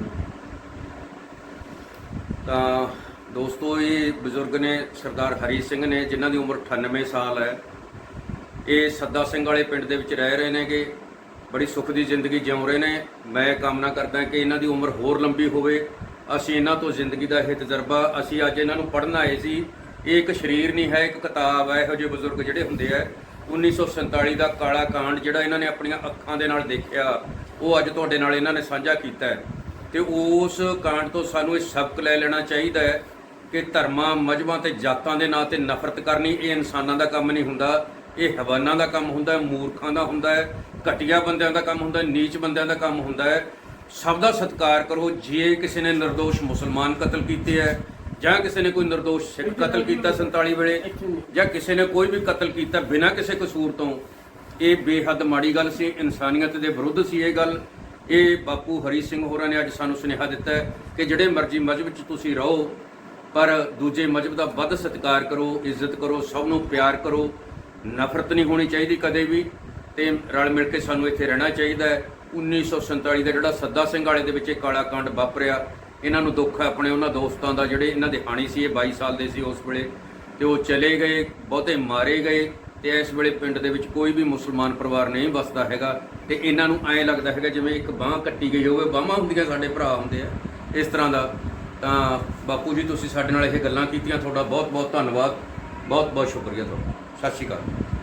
ਤਾਂ ਦੋਸਤੋ ਇਹ ਬਜ਼ੁਰਗ ਨੇ ਸਰਦਾਰ ਹਰੀ ਸਿੰਘ ਨੇ ਜਿਨ੍ਹਾਂ ਦੀ ਉਮਰ 98 ਸਾਲ ਹੈ ਇਹ ਸੱਦਾ ਸਿੰਘ ਵਾਲੇ ਪਿੰਡ ਦੇ ਵਿੱਚ ਰਹਿ ਰਹੇ ਨੇਗੇ। ਬੜੀ ਸੁੱਖ ਦੀ ਜ਼ਿੰਦਗੀ ਜਿਉ ਰਹੇ ਨੇ। ਮੈਂ ਕਾਮਨਾ ਕਰਦਾ ਕਿ ਇਹਨਾਂ ਦੀ ਉਮਰ ਹੋਰ ਲੰਬੀ ਹੋਵੇ। ਅਸੀਂ ਇਹਨਾਂ ਤੋਂ ਜ਼ਿੰਦਗੀ ਦਾ ਇਹ ਤਜਰਬਾ ਅਸੀਂ ਅੱਜ ਇਹਨਾਂ ਨੂੰ ਪੜ੍ਹਨ ਆਏ ਸੀ। ਇਹ ਇੱਕ ਸ਼ਰੀਰ ਨਹੀਂ ਹੈ, ਇੱਕ ਕਿਤਾਬ ਹੈ। ਇਹੋ ਜਿਹੇ ਬਜ਼ੁਰਗ ਜਿਹੜੇ ਹੁੰਦੇ ਆ 1947 ਦਾ ਕਾਲਾ ਕਾਂਡ ਜਿਹੜਾ ਇਹਨਾਂ ਨੇ ਆਪਣੀਆਂ ਅੱਖਾਂ ਦੇ ਨਾਲ ਦੇਖਿਆ, ਉਹ ਅੱਜ ਤੁਹਾਡੇ ਨਾਲ ਇਹਨਾਂ ਨੇ ਸਾਂਝਾ ਕੀਤਾ ਹੈ। ਤੇ ਉਸ ਕਾਂਡ ਤੋਂ ਸਾਨੂੰ ਇਹ ਸਬਕ ਲੈ ਲੈਣਾ ਚਾਹੀਦਾ ਹੈ ਕਿ ਧਰਮਾਂ ਮਜਬਾਂ ਤੇ ਜਾਤਾਂ ਦੇ ਨਾਂ ਤੇ ਨਫ਼ਰਤ ਕਰਨੀ ਇਹ ਇਨਸਾਨਾਂ ਦਾ ਕੰਮ ਨਹੀਂ ਹੁੰਦਾ। ਇਹ ਹਵਾਨਾਂ ਦਾ ਕੰਮ ਹੁੰਦਾ ਹੈ ਮੂਰਖਾਂ ਦਾ ਹੁੰਦਾ ਹੈ। ਘਟੀਆ ਬੰਦਿਆਂ ਦਾ ਕੰਮ ਹੁੰਦਾ, ਨੀਚ ਬੰਦਿਆਂ ਦਾ ਕੰਮ ਹੁੰਦਾ ਹੈ। ਸਭ ਦਾ ਸਤਿਕਾਰ ਕਰੋ, ਜੇ ਕਿਸੇ ਨੇ ਨਿਰਦੋਸ਼ ਮੁਸਲਮਾਨ ਕਤਲ ਕੀਤੇ ਹੈ, ਜਾਂ ਕਿਸੇ ਨੇ ਕੋਈ ਨਿਰਦੋਸ਼ ਸਿੱਖ ਕਤਲ ਕੀਤਾ 47 ਵੇਲੇ, ਜਾਂ ਕਿਸੇ ਨੇ ਕੋਈ ਵੀ ਕਤਲ ਕੀਤਾ ਬਿਨਾਂ ਕਿਸੇ ਕਸੂਰ ਤੋਂ, ਇਹ ਬੇਹੱਦ ਮਾੜੀ ਗੱਲ ਸੀ, ਇਨਸਾਨੀਅਤ ਦੇ ਵਿਰੁੱਧ ਸੀ ਇਹ ਗੱਲ। ਇਹ ਬਾਪੂ ਹਰੀ ਸਿੰਘ ਹੋਰਾਂ ਨੇ ਅੱਜ ਸਾਨੂੰ ਸੁਨੇਹਾ ਦਿੱਤਾ ਕਿ ਜਿਹੜੇ ਮਰਜ਼ੀ ਮਜ਼ਹਬ ਚ ਤੁਸੀਂ ਰਹੋ, ਪਰ ਦੂਜੇ ਮਜ਼ਹਬ ਦਾ ਵੱਧ ਸਤਿਕਾਰ ਕਰੋ, ਇੱਜ਼ਤ ਕਰੋ, ਸਭ ਨੂੰ ਪਿਆਰ ਕਰੋ। ਨਫ਼ਰਤ ਨਹੀਂ ਹੋਣੀ ਚਾਹੀਦੀ ਕਦੇ ਵੀ। ਤੇ ਰਲ ਮਿਲ ਕੇ ਸਾਨੂੰ ਇੱਥੇ ਰਹਿਣਾ ਚਾਹੀਦਾ ਹੈ। 1947 ਦਾ ਜਿਹੜਾ ਸੱਦਾ ਸਿੰਘ ਵਾਲੇ ਦੇ ਵਿੱਚ ਇਹ ਕਾਲਾ ਕਾਂਡ ਵਾਪਰਿਆ, ਇਹਨਾਂ ਨੂੰ ਦੁੱਖ ਹੈ, ਆਪਣੇ ਉਹਨਾਂ ਦੋਸਤਾਂ ਦਾ ਜਿਹੜੇ ਇਹਨਾਂ ਦੇ ਹਾਣੀ ਸੀ, ਇਹ 22 ਸਾਲ ਦੇ ਸੀ ਉਸ ਵੇਲੇ, ਤੇ ਉਹ ਚਲੇ ਗਏ, ਬਹੁਤੇ ਮਾਰੇ ਗਏ, ਤੇ ਇਸ ਵੇਲੇ ਪਿੰਡ ਦੇ ਵਿੱਚ ਕੋਈ ਵੀ ਮੁਸਲਮਾਨ ਪਰਿਵਾਰ ਨਹੀਂ ਬਸਦਾ ਹੈਗਾ, ਤੇ ਇਹਨਾਂ ਨੂੰ ਐਂ ਲੱਗਦਾ ਹੈਗਾ ਜਿਵੇਂ ਇੱਕ ਬਾਹ ਕੱਟੀ ਗਈ ਹੋਵੇ, ਬਾਹਾਂ ਹੁੰਦੀਆਂ ਸਾਡੇ ਭਰਾ ਹੁੰਦੇ ਆ, ਇਸ ਤਰ੍ਹਾਂ ਦਾ। ਤਾਂ ਬਾਪੂ ਜੀ, ਤੁਸੀਂ ਸਾਡੇ ਨਾਲ ਇਹ ਗੱਲਾਂ ਕੀਤੀਆਂ, ਤੁਹਾਡਾ ਬਹੁਤ ਬਹੁਤ ਧੰਨਵਾਦ ਬਹੁਤ ਬਹੁਤ ਸ਼ੁਕਰੀਆ ਤੁਹਾਡਾ। ਸਤਿ ਸ਼੍ਰੀ ਅਕਾਲ।